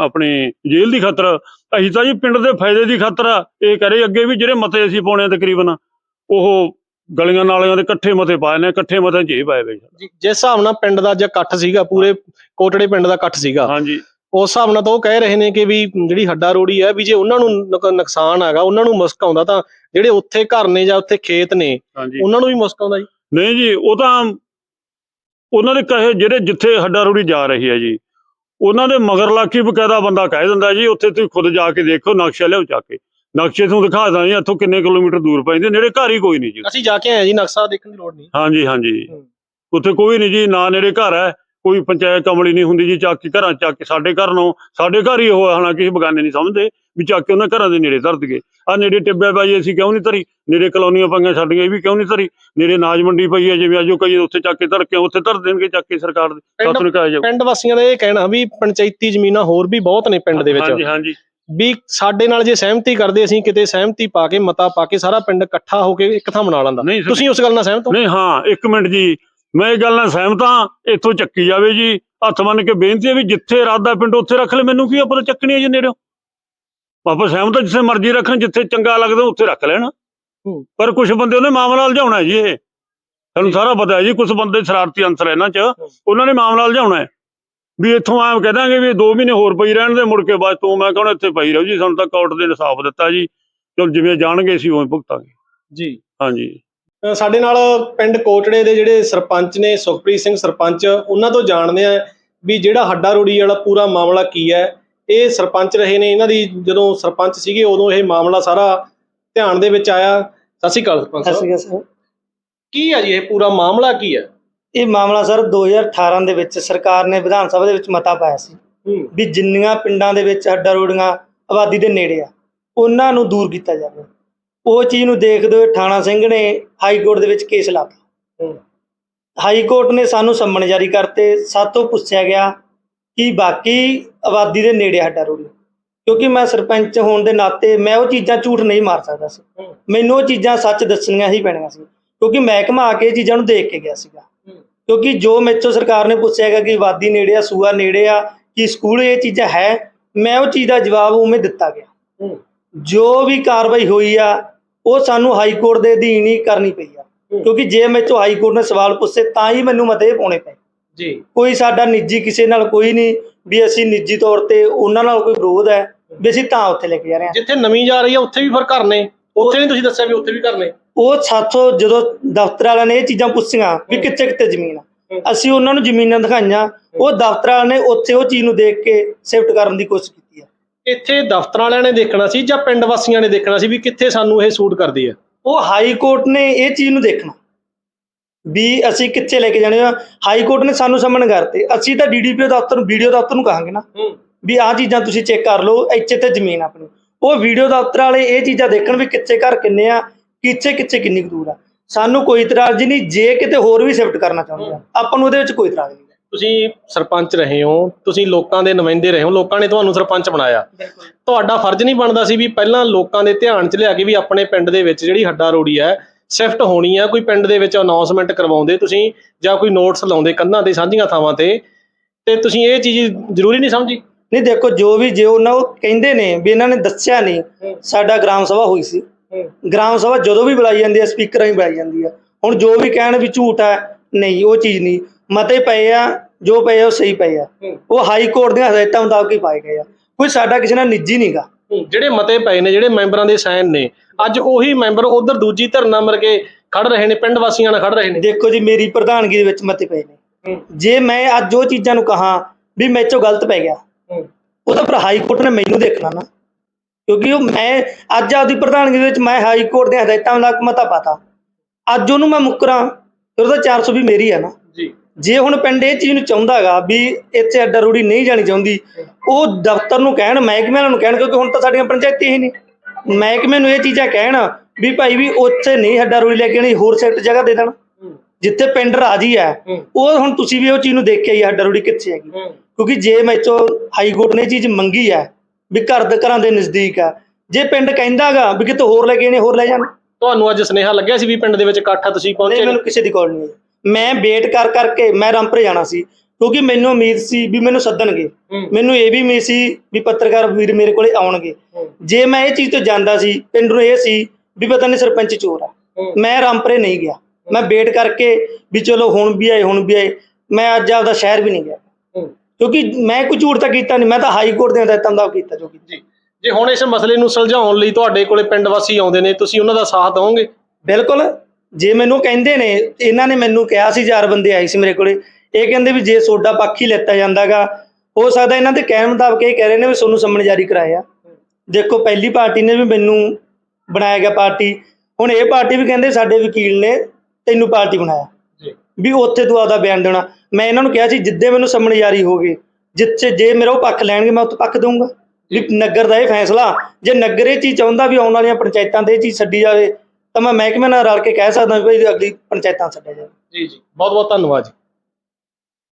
ਆਪਣੇ ਜੇਲ੍ਹ ਦੀ ਖਾਤਰ ਅਸੀਂ ਤਾਂ ਜੀ ਪਿੰਡ ਦੇ ਫਾਇਦੇ ਦੀ ਖਾਤਰ ਇਹ ਕਰੇ ਅੱਗੇ ਵੀ ਜਿਹੜੇ ਮਤੇ ਅਸੀਂ ਪਾਉਣੇ ਤਕਰੀਬਨ ਉਹ ਗਲੀਆਂ ਨਾਲੀਆਂ ਦੇ ਇਕੱਠੇ ਮਤੇ ਪਾਏ ਨੇ ਇਕੱਠੇ ਮਤੇ ਇਹ ਪਾਏ ਵੇ ਜਿਸ ਹਿਸਾਬ ਨਾਲ ਪਿੰਡ ਦਾ ਅੱਜ ਇਕੱਠ ਸੀਗਾ ਪੂਰੇ ਕੋਟੜੇ ਪਿੰਡ ਦਾ ਇਕੱਠ ਸੀਗਾ। ਹਾਂਜੀ। ਉਸ ਹਿਸਾਬ ਨਾਲ ਤਾਂ ਉਹ ਕਹਿ ਰਹੇ ਨੇ ਕਿ ਵੀ ਜਿਹੜੀ ਹੱਡਾ ਰੋੜੀ ਹੈ ਵੀ ਜੇ ਉਹਨਾਂ ਨੂੰ ਨੁਕ- ਨੁਕਸਾਨ ਹੈਗਾ ਉਹਨਾਂ ਨੂੰ ਮੁਸਕ ਆਉਂਦਾ ਤਾਂ ਜਿਹੜੇ ਉੱਥੇ ਘਰ ਨੇ ਜਾਂ ਉੱਥੇ ਖੇਤ ਨੇ ਉਹਨਾਂ ਨੂੰ ਵੀ ਮੁਸਕ ਆਉਂਦਾ ਜੀ। ਨਹੀਂ ਜੀ ਉਹ ਤਾਂ ਉਹਨਾਂ ਦੇ ਕਹੇ ਜਿਹੜੇ ਜਿੱਥੇ ਹੱਡਾ ਰੋੜੀ ਜਾ ਰਹੀ ਹੈ ਜੀ ਉਹਨਾਂ ਦੇ ਮਗਰ ਲਾਕੀ ਬਕਾਇਦਾ ਬੰਦਾ ਕਹਿ ਦਿੰਦਾ ਜੀ ਉੱਥੇ ਤੁਸੀਂ ਖੁਦ ਜਾ ਕੇ ਦੇਖੋ ਨਕਸ਼ਾ ਲਿਆਓ ਚੱਕ ਕੇ। ਨਕਸ਼ੇ ਤੋਂ ਦਿਖਾ ਦਾਂ ਜੀ ਇੱਥੋਂ ਕਿੰਨੇ ਕਿਲੋਮੀਟਰ ਦੂਰ ਪੈਂਦੇ ਨੇੜੇ ਘਰ ਹੀ ਕੋਈ ਨਹੀਂ ਜੀ। ਅਸੀਂ ਜਾ ਕੇ ਆਏ ਜੀ ਨਕਸ਼ਾ ਦੇਖਣ ਦੀ ਲੋੜ ਨਹੀਂ। ਹਾਂਜੀ ਹਾਂਜੀ। ਉੱਥੇ ਕੋਈ ਨਹੀਂ ਜੀ ਨਾ ਨੇੜੇ ਘਰ ਹੈ ਕੋਈ ਪੰਚਾਇਤ ਕਮਲੀ ਨਹੀਂ ਹੁੰਦੀ ਜੀ ਚੱਕ ਕੇ ਘਰਾਂ ਚੱਕ ਕੇ ਸਾਡੇ ਘਰ ਨੂੰ ਸਾਡੇ ਘਰ ਹੀ ਹੋਇਆ ਹਣਾ ਕਿਸੇ ਬਗਾਨੇ ਨਹੀਂ ਸਮਝਦੇ ਵੀ ਚੱਕ ਕੇ ਉਹਨਾਂ ਘਰਾਂ ਦੇ ਨੇੜੇ ਧਰ ਦਈਏ। ਆ ਨੇੜੇ ਟਿੱਬਿਆ ਬਾਈ ਅਸੀਂ ਕਿਉਂ ਨਹੀਂ ਧਰੀ? ਨੇੜੇ ਕਲੋਨੀਆਂ ਪਈਆਂ ਸਾਡੀਆਂ ਇਹ ਵੀ ਕਿਉਂ ਨਹੀਂ ਧਰੀ? ਨੇੜੇ ਨਾਜ ਮੰਡੀ ਪਈ ਹੈ ਜਿਵੇਂ ਅਜੋ ਕਈ ਉੱਥੇ ਚੱਕ ਕੇ ਧਰ ਕੇ ਉੱਥੇ ਧਰ ਦੇਣਗੇ ਚੱਕ ਕੇ ਸਰਕਾਰ ਦੇ। ਸਾਥ ਨੂੰ ਕਹਾ ਜਾਓ ਪਿੰਡ ਵਾਸੀਆਂ ਦਾ ਇਹ ਕਹਿਣਾ ਵੀ ਪੰਚਾਇਤੀ ਜ਼ਮੀਨਾਂ ਹੋਰ ਵੀ ਬਹੁਤ ਨੇ ਪਿੰਡ ਦੇ ਵਿੱਚ। ਹਾਂਜੀ ਹਾਂਜੀ। ਵੀ ਸਾਡੇ ਨਾਲ ਜੇ ਸਹਿਮਤੀ ਕਰਦੇ ਅਸੀਂ ਕਿਤੇ ਸਹਿਮਤੀ ਪਾ ਕੇ ਮਤਾ ਪਾ ਕੇ ਸਾਰਾ ਪਿੰਡ ਇਕੱਠਾ ਹੋ ਕੇ ਇੱਕ ਥਾਂ ਬਣਾ ਲੈਂਦਾ। ਤੁਸੀਂ ਉਸ ਗੱਲ ਨਾਲ ਸਹਿਮਤ ਹੋ? ਨਹੀਂ ਹਾਂ ਇੱਕ ਮਿੰਟ ਜੀ। ਮੈਂ ਇਹ ਗੱਲ ਨਾਲ ਸਹਿਮਤ ਹਾਂ ਇੱਥੋਂ ਚੱਕੀ ਜਾਵੇ ਜੀ। ਹੱਥ ਮੰਨ ਕੇ ਬੇਨਤੀ ਹੈ ਵੀ ਜਿੱਥੇ ਇਰਾਦਾ ਪਿੰਡ ਉੱਥੇ ਰੱਖ ਲੈ ਮੈਨੂੰ ਕੀ ਆਪਾਂ ਚੱਕਣੀ ਹੈ ਜੀ ਨੇੜਿਓ। ਆਪਾਂ ਸਹਿਮਤ ਹਾਂ ਜਿੱਥੇ ਮਰਜ਼ੀ ਰੱਖਣ ਜਿੱਥੇ ਚੰਗਾ ਲੱਗਦਾ ਉੱਥੇ ਰੱਖ ਲੈਣ। ਪਰ ਕੁਝ ਬੰਦੇ ਉਹਨੇ ਮਾਮਲਾ ਲਜਾਉਣਾ ਜੀ ਇਹ। ਸਾਨੂੰ ਸਾਰਾ ਪਤਾ ਹੈ ਜੀ ਕੁਝ ਬੰਦੇ ਸ਼ਰਾਰਤੀ ਅੰਸਰ ਇਹਨਾਂ 'ਚ। ਉਹਨਾਂ ਨੇ ਮਾਮਲਾ ਲਜਾਉਣਾ ਹੈ। ਵੀ ਇੱਥੋਂ ਆਮ ਕਹਿ ਦਾਂਗੇ ਵੀ 2 ਮਹੀਨੇ ਹੋਰ ਪਈ ਰਹਿਣ ਦੇ ਮੁੜ ਕੇ ਬਾਅਦ ਤੂੰ ਮੈਂ ਕਹਣਾ ਇੱਥੇ ਪਈ ਰਹੋ ਜੀ ਸਾਨੂੰ ਤਾਂ ਕੋਰਟ ਦੇ ਇਨਸਾਫ ਦਿੱਤਾ ਜੀ। ਚਲ ਜਿਵੇਂ ਜਾਣਗੇ ਅਸੀਂ ਉਵੇਂ ਭੁਗਤਾਂਗੇ। ਜੀ। ਹਾਂਜੀ। ਸਾਡੇ ਨਾਲ ਪਿੰਡ ਕੋਟੜੇ ਦੇ ਜਿਹੜੇ ਸਰਪੰਚ ਨੇ ਸੁਖਪ੍ਰੀਤ ਸਿੰਘ ਸਰਪੰਚ ਉਹਨਾਂ ਤੋਂ ਜਾਣਦੇ ਆ ਵੀ ਜਿਹੜਾ ਹੱਡਾ ਰੋੜੀ ਵਾਲਾ ਪੂਰਾ ਮਾਮਲਾ ਕੀ ਹੈ। ਇਹ ਸਰਪੰਚ ਰਹੇ ਨੇ ਇਹਨਾਂ ਦੀ ਜਦੋਂ ਸਰਪੰਚ ਸੀਗੇ ਉਦੋਂ ਇਹ ਮਾਮਲਾ ਸਾਰਾ ਧਿਆਨ ਦੇ ਵਿੱਚ ਆਇਆ। ਸਤਿ ਸ਼੍ਰੀ ਅਕਾਲ ਸਰਪੰਚ ਸਤਿ ਸਾਹਿਬ। ਸ਼੍ਰੀ ਕੀ ਹੈ ਜੀ ਇਹ ਪੂਰਾ ਮਾਮਲਾ ਕੀ ਹੈ? ਇਹ ਮਾਮਲਾ ਸਰ 2018 ਦੇ ਵਿੱਚ ਸਰਕਾਰ ਨੇ ਵਿਧਾਨ ਸਭਾ ਦੇ ਵਿੱਚ ਮਤਾ ਪਾਇਆ ਸੀ ਵੀ ਜਿੰਨੀਆਂ ਪਿੰਡਾਂ ਦੇ ਵਿੱਚ ਹੱਡਾ ਰੋੜੀਆਂ ਆਬਾਦੀ ਦੇ ਨੇੜੇ ਆ ਉਹਨਾਂ ਨੂੰ ਦੂਰ ਕੀਤਾ ਜਾਵੇ। ਉਹ ਚੀਜ਼ ਨੂੰ ਦੇਖਦੇ ਹੋਏ ਠਾਣਾ ਸਿੰਘ ਨੇ ਹਾਈ ਕੋਰਟ ਦੇ ਵਿੱਚ ਕੇਸ ਲਾਤਾ। ਹਾਈ ਕੋਰਟ ਨੇ ਸਾਨੂੰ ਸੰਮਣ ਜਾਰੀ ਕਰਤੇ ਸਾਤੋਂ ਪੁੱਛਿਆ ਗਿਆ ਕਿ ਬਾਕੀ ਆਬਾਦੀ ਦੇ ਨੇੜੇ ਹੱਡਾ ਰੋੜੀ ਕਿਉਂਕਿ ਮੈਂ ਸਰਪੰਚ ਹੋਣ ਦੇ ਨਾਤੇ ਮੈਂ ਉਹ ਚੀਜ਼ਾਂ ਝੂਠ ਨਹੀਂ ਮਾਰ ਸਕਦਾ ਸੀ। ਮੈਨੂੰ ਉਹ ਚੀਜ਼ਾਂ ਸੱਚ ਦੱਸਣੀਆਂ ਹੀ ਪੈਣੀਆਂ ਸੀ। ਕਿਉਂਕਿ ਮਹਿਕਮਾ ਆ ਕੇ ਇਹ ਚੀਜ਼ਾਂ ਨੂੰ ਦੇਖ ਕੇ ਗਿਆ ਸੀਗਾ। ਕਿਉਂਕਿ ਜੋ ਮੇਚੋ ਸਰਕਾਰ ਨੇ ਪੁੱਛਿਆ ਹੈਗਾ ਕਿ ਵਾਦੀ ਨੇੜੇ ਆ ਸੂਆ ਨੇੜੇ ਆ ਕਿ ਸਕੂਲ ਇਹ ਚੀਜ਼ਾਂ ਹੈ ਮੈਂ ਉਹ ਚੀਜ਼ ਦਾ ਜਵਾਬ ਉਵੇਂ ਦਿੱਤਾ ਗਿਆ। ਜੋ ਵੀ ਕਾਰਵਾਈ ਹੋਈ ਆ ਉਹ ਸਾਨੂੰ ਹਾਈ ਕੋਰਟ ਦੇ ਅਧੀਨ ਹੀ ਕਰਨੀ ਪਈ ਆ। ਕਿਉਂਕਿ ਜੇ ਮੇਚੋ ਹਾਈ ਕੋਰਟ ਨੇ ਸਵਾਲ ਪੁੱਛੇ ਤਾਂ ਹੀ ਮੈਨੂੰ ਮਤੇ ਪਾਉਣੇ ਪਏ। ਜੀ। ਕੋਈ ਸਾਡਾ ਨਿੱਜੀ ਕਿਸੇ ਨਾਲ ਕੋਈ ਨਹੀਂ ਵੀ ਅਸੀਂ ਨਿੱਜੀ ਤੌਰ ਤੇ ਉਹਨਾਂ ਨਾਲ ਕੋਈ ਵਿਰੋਧ ਹੈ ਵੀ ਅਸੀਂ ਤਾਂ ਉੱਥੇ ਲੈ ਕੇ ਜਾ ਰਹੇ ਹਾਂ। ਜਿੱਥੇ ਨਵੀਂ ਜਾ ਰਹੀ ਹੈ ਉੱਥੇ ਵੀ ਫਿਰ ਘਰ ਨੇ ਉੱਥੇ ਨਹੀਂ ਤੁਸੀਂ ਦੱਸਿਆ ਵੀ ਉੱਥੇ ਵੀ ਘਰ ਨੇ ਉਹ ਸਾਥੋਂ ਜਦੋਂ ਦਫ਼ਤਰ ਵਾਲਿਆਂ ਨੇ ਇਹ ਚੀਜ਼ਾਂ ਪੁੱਛੀਆਂ ਵੀ ਕਿੱਥੇ ਕਿੱਥੇ ਜ਼ਮੀਨ ਆ। ਅਸੀਂ ਉਹਨਾਂ ਨੂੰ ਜ਼ਮੀਨਾਂ ਦਿਖਾਈਆਂ ਉਹ ਦਫ਼ਤਰ ਵਾਲਿਆਂ ਨੇ ਉੱਥੇ ਉਹ ਚੀਜ਼ ਨੂੰ ਦੇਖ ਕੇ ਸ਼ਿਫਟ ਕਰਨ ਦੀ ਕੋਸ਼ਿਸ਼ ਕੀਤੀ। ਆ ਇੱਥੇ ਦਫ਼ਤਰਾਂ ਵਾਲਿਆਂ ਨੇ ਦੇਖਣਾ ਸੀ ਜਾਂ ਪਿੰਡ ਵਾਸੀਆਂ ਨੇ ਦੇਖਣਾ ਸੀ ਵੀ ਕਿੱਥੇ ਸਾਨੂੰ ਇਹ ਸੂਟ ਕਰਦੀ ਹੈ ਉਹ ਹਾਈ ਕੋਰਟ ਨੇ ਇਹ ਚੀਜ਼ ਨੂੰ ਦੇਖਣਾ। ਵੀ ਅਸੀਂ ਕਿੱਥੇ ਲੈ ਕੇ ਜਾਣੇ ਆ? ਹਾਈ ਕੋਰਟ ਨੇ ਸਾਨੂੰ ਸਮਨ ਕਰਤੇ। ਅਸੀਂ ਤਾਂ ਡੀਡੀਪੀਓ ਦਫ਼ਤਰ ਨੂੰ ਵੀਡੀਓ ਦਫ਼ਤਰ ਨੂੰ ਕਹਾਂਗੇ ਨਾ। ਵੀ ਆਹ ਚੀਜ਼ਾਂ ਤੁਸੀਂ ਚੈੱਕ ਕਰ ਲਓ ਇੱਥੇ ਤੇ ਜ਼ਮੀਨ ਆਪਣੀ। ਉਹ ਵੀਡੀਓ ਦਫ਼ਤਰ ਵਾਲੇ ਇਹ ਚੀਜ਼ਾਂ ਦੇਖਣ ਵੀ ਕਿੱਥੇ ਘਰ ਕਿੰਨੇ ਆ ਕਿੱਥੇ ਕਿੱਥੇ ਕਿੰਨੀ ਦੂਰ ਆ। ਸਾਨੂੰ ਕੋਈ ਇਤਰਾਜ਼ ਨਹੀਂ ਜੇ ਕਿਤੇ ਹੋਰ ਵੀ ਸ਼ਿਫਟ ਕਰਨਾ ਚਾਹੁੰਦੇ ਆ। ਆਪਾਂ ਨੂੰ ਉਹਦੇ ਵਿੱਚ ਕੋਈ ਇਤਰਾਜ਼ ਨਹੀਂ। ਤੁਸੀਂ ਸਰਪੰਚ ਰਹੇ ਹੋ ਤੁਸੀਂ ਲੋਕਾਂ ਦੇ ਨੁਮਾਇੰਦੇ ਰਹੇ ਹੋ ਲੋਕਾਂ ਨੇ ਤੁਹਾਨੂੰ ਸਰਪੰਚ ਬਣਾਇਆ। ਤੁਹਾਡਾ ਫਰਜ਼ ਨਹੀਂ ਬਣਦਾ ਸੀ ਵੀ ਪਹਿਲਾਂ ਲੋਕਾਂ ਦੇ ਧਿਆਨ 'ਚ ਲਿਆ ਕੇ ਵੀ ਆਪਣੇ ਪਿੰਡ ਦੇ ਵਿੱਚ ਜਿਹੜੀ ਹੱਡਾ ਰੋੜੀ ਹੈ ਸ਼ਿਫਟ ਹੋਣੀ ਹੈ ਕੋਈ ਪਿੰਡ ਦੇ ਵਿੱਚ ਅਨਾਉਂਸਮੈਂਟ ਕਰਵਾਉਂਦੇ ਤੁਸੀਂ ਜਾਂ ਕੋਈ ਨੋਟਸ ਲਾਉਂਦੇ ਕੰਧਾਂ ਤੇ ਸਾਂਝੀਆਂ ਥਾਵਾਂ ਤੇ ਤੇ ਤੁਸੀਂ ਇਹ ਚੀਜ਼ ਜ਼ਰੂਰੀ ਨਹੀਂ ਸਮਝੀ? ਨਹੀਂ ਦੇਖੋ ਜੋ ਵੀ ਜੇ ਉਹਨਾਂ ਉਹ ਕਹਿੰਦੇ ਨੇ ਵੀ ਇਹਨਾਂ ਨੇ ਦੱਸਿਆ ਨਹੀਂ ਸਾਡਾ ਗ੍ਰਾਮ ਸਭਾ ਹੋਈ ਸੀ। ਗ੍ਰਾਮ ਸਭਾ ਜਦੋਂ ਵੀ ਬੁਲਾਈ ਜਾਂਦੀ ਹੈ ਸਪੀਕਰਾਂ ਹੀ ਬੁਲਾਈ ਜਾਂਦੀ ਹੈ। ਹੁਣ ਜੋ ਵੀ ਕਹਿਣ ਵੀ ਝੂਠ ਹੈ ਨਹੀਂ ਉਹ ਚੀਜ਼ ਨਹੀਂ। ਮਤੇ ਪਏ ਆ ਜੋ ਪਏ ਆ ਉਹ ਸਹੀ ਪਏ ਆ। ਉਹ ਹਾਈ ਕੋਰਟ ਦੀਆਂ ਹਦਾਇਤਾਂ ਮੁਤਾਬਕ ਹੀ ਪਾਏ ਗਏ ਆ। ਕੋਈ ਸਾਡਾ ਕਿਸੇ ਨਾਲ ਨਿੱਜੀ ਨਹੀਂਗਾ ਜਿਹੜੇ ਮਤੇ ਪਏ ਨੇ ਜਿਹੜੇ ਮੈਂਬਰਾਂ ਦੇ ਸਾਈਨ ਨੇ ਅੱਜ ਉਹੀ ਮੈਂਬਰ ਉਧਰ ਦੂਜੀ ਧਿਰ ਨਾਲ ਮਿਲ ਕੇ ਖੜ ਰਹੇ ਨੇ ਪਿੰਡ ਵਾਸੀਆਂ ਨਾਲ ਖੜ ਰਹੇ ਨੇ। ਦੇਖੋ ਜੀ ਮੇਰੀ ਪ੍ਰਧਾਨਗੀ ਦੇ ਵਿੱਚ ਮਤੇ ਪਏ ਨੇ। ਜੇ ਮੈਂ ਅੱਜ ਉਹ ਚੀਜ਼ਾਂ ਨੂੰ ਕਹਾ ਵੀ ਮੇਰੇ ਚੋਂ ਗਲਤ ਪੈ ਗਿਆ। ਉਹ ਤਾਂ ਫਿਰ ਹਾਈ ਕੋਰਟ ਨੇ ਮੈਨੂੰ ਦੇਖਣਾ ਨਾ। ਕਿਉਂਕਿ ਉਹ ਮੈਂ ਅੱਜ ਆਪਦੀ ਪ੍ਰਧਾਨਗੀ ਦੇ ਵਿੱਚ ਮੈਂ ਹਾਈ ਕੋਰਟ ਦੀਆਂ ਹਦਾਇਤਾਂ ਦਾ ਮਤਾ ਪਾਤਾ। ਅੱਜ ਉਹਨੂੰ ਮੈਂ ਮੁੱਕਰਾਂ ਫਿਰ ਉਹਦਾ 420 ਮੇਰੀ ਆ ਨਾ। ਜੀ। ਜੇ ਹੁਣ ਪਿੰਡ ਇਹ ਚੀਜ਼ ਨੂੰ ਚਾਹੁੰਦਾਗਾ ਵੀ ਇੱਥੇ ਅੱਡਾ ਰੂੜੀ ਨਹੀਂ ਜਾਣੀ ਚਾਹੁੰਦੀ ਉਹ ਦਫ਼ਤਰ ਨੂੰ ਕਹਿਣ ਮਹਿਕਮੇ ਨੂੰ ਕਹਿਣ ਕਿਉਂਕਿ ਹੁਣ ਤਾਂ ਸਾਡੀਆਂ ਪੰਚਾਇਤਾਂ ਹੀ ਨੇ ਮਹਿਕਮੇ ਨੂੰ ਇਹ ਚੀਜ਼ਾਂ ਕਹਿਣ ਵੀ ਭਾਈ ਵੀ ਉੱਥੇ ਨਹੀਂ ਅੱਡਾ ਰੂੜੀ ਲੈ ਕੇ ਆਉਣੀ ਹੋਰ ਸੈਕਟ ਜਗ੍ਹਾ ਦੇ ਦੇਣ। ਜਿੱਥੇ ਪਿੰਡ ਰਾਜੀ ਹੈ। ਉਹ ਹੁਣ ਤੁਸੀਂ ਵੀ ਉਹ ਚੀਜ਼ ਨੂੰ ਦੇਖਿਆ ਹੀ ਅੱਡਾ ਰੂੜੀ ਕਿੱਥੇ ਹੈਗੀ। ਕਿਉਂਕਿ ਜੇ ਮੈਚੋਂ ਹਾਈ ਕੋਰਟ ਨੇ ਇਹ ਚੀਜ਼ ਮੰਗੀ ਹੈ ਵੀ ਘਰ ਦੇ ਘਰਾਂ ਦੇ ਨਜ਼ਦੀਕ ਆ ਜੇ ਪਿੰਡ ਕਹਿੰਦਾਗਾ ਵੀ ਕਿਤੇ ਹੋਰ ਲੈ ਕੇ ਆਉਣੀ ਹੋਰ ਲੈ ਜਾਣ। ਤੁਹਾਨੂੰ ਅੱਜ ਸੁਨੇਹਾ ਲੱਗਿਆ ਸੀ ਵੀ ਪਿੰਡ ਦੇ ਵਿੱਚ ਇਕੱਠ ਤੁਸੀਂ ਪਹੁੰਚੇ ਨਹੀਂ ਨਹੀਂ? ਮੈਨੂੰ ਕਿਸੇ ਦੀ ਕਾਲ ਨਹੀਂ ਆਈ। ਮੈਂ ਵੇਟ ਕਰ ਕਰਕੇ ਮੈਂ ਰਾਮਪੁਰੇ ਜਾਣਾ ਸੀ ਕਿਉਂਕਿ ਮੈਨੂੰ ਉਮੀਦ ਸੀ ਵੀ ਮੈਨੂੰ ਸੱਦਣਗੇ। ਮੈਨੂੰ ਇਹ ਵੀ ਉਮੀਦ ਸੀ ਵੀ ਪੱਤਰਕਾਰ ਵੀਰ ਮੇਰੇ ਕੋਲੇ ਆਉਣਗੇ। ਜੇ ਮੈਂ ਇਹ ਚੀਜ਼ ਤੋਂ ਜਾਂਦਾ ਸੀ ਪਿੰਡ ਨੂੰ ਇਹ ਸੀ ਵੀ ਪਤਾ ਨਹੀਂ ਸਰਪੰਚ ਚੋਰ ਆ। ਮੈਂ ਰਾਮਪੁਰੇ ਨਹੀਂ ਗਿਆ। ਮੈਂ ਵੇਟ ਕਰਕੇ ਵੀ ਚਲੋ ਹੁਣ ਵੀ ਆਏ ਹੁਣ ਵੀ ਆਏ। ਮੈਂ ਅੱਜ ਆਪਦਾ ਸ਼ਹਿਰ ਵੀ ਨਹੀਂ ਗਿਆ। ਕਿਉਂਕਿ ਮੈਂ ਕੋਈ ਝੂਠ ਤਾਂ ਕੀਤਾ ਨਹੀਂ ਮੈਂ ਤਾਂ ਹਾਈ ਕੋਰਟ ਦੇ ਹਦਾਇਤਾਂ ਦਾ ਕੀਤਾ ਜੋ ਕੀਤਾ। ਜੀ। ਜੇ ਹੁਣ ਇਸ ਮਸਲੇ ਨੂੰ ਸੁਲਝਾਉਣ ਲਈ ਤੁਹਾਡੇ ਕੋਲੇ ਪਿੰਡ ਵਾਸੀ ਆਉਂਦੇ ਨੇ ਤੁਸੀਂ ਉਹਨਾਂ ਦਾ ਸਾਥ ਦਿਓਗੇ? ਬਿਲਕੁਲ। ਜੇ ਮੈਨੂੰ ਕਹਿੰਦੇ ਨੇ ਇਹਨਾਂ ਨੇ ਮੈਨੂੰ ਕਿਹਾ ਸੀ ਚਾਰ ਬੰਦੇ ਆਏ ਸੀ ਮੇਰੇ ਕੋਲੇ ਇਹ ਕਹਿੰਦੇ ਵੀ ਜੇ ਸੋਡਾ ਪੱਖ ਹੀ ਲੈਤਾ ਜਾਂਦਾਗਾ ਹੋ ਸਕਦਾ ਇਹਨਾਂ ਦੇ ਕਹਿਣ ਮੁਤਾਬਕ ਇਹ ਕਹਿ ਰਹੇ ਨੇ ਵੀ ਤੁਹਾਨੂੰ ਸੰਮਣ ਜਾਰੀ ਕਰਾਇਆ ਦੇਖੋ ਪਹਿਲੀ ਪਾਰਟੀ ਨੇ ਵੀ ਮੈਨੂੰ ਬਣਾਇਆ ਗਿਆ ਪਾਰਟੀ ਹੁਣ ਇਹ ਪਾਰਟੀ ਵੀ ਕਹਿੰਦੇ ਸਾਡੇ ਵਕੀਲ ਨੇ ਤੈਨੂੰ ਪਾਰਟੀ ਬਣਾਇਆ। ਜੀ। ਵੀ ਉੱਥੇ ਤੂੰ ਆਪਦਾ ਬਿਆਨ ਦੇਣਾ। ਮੈਂ ਇਹਨਾਂ ਨੂੰ ਕਿਹਾ ਸੀ ਜਿੱਦੇ ਮੈਨੂੰ ਸੰਮਣ ਜਾਰੀ ਹੋ ਗਏ ਜਿੱਥੇ ਜੇ ਮੇਰਾ ਉਹ ਪੱਖ ਲੈਣਗੇ ਮੈਂ ਉੱਥੇ ਪੱਖ ਦਊਂਗਾ। ਵੀ ਨਗਰ ਦਾ ਇਹ ਫੈਸਲਾ ਜੇ ਨਗਰ ਇਹ ਚੀਜ਼ ਚਾਹੁੰਦਾ ਵੀ ਆਉਣ ਵਾਲੀਆਂ ਪੰਚਾਇਤਾਂ ਤੇ ਇਹ ਚੀਜ਼ ਛੱਡੀ ਜਾਵੇ ਤਾਂ ਮੈਂ ਮਹਿਕਮੇ ਨਾਲ ਰਲ ਕੇ ਕਹਿ ਸਕਦਾ ਵੀ ਭਾਈ ਅਗਲੀ ਪੰਚਾਇਤਾਂ ਛੱਡਿਆ ਜਾਵੇ ਜੀ ਜੀ। ਬਹੁਤ ਬਹੁਤ ਧੰਨਵਾਦ ਜੀ।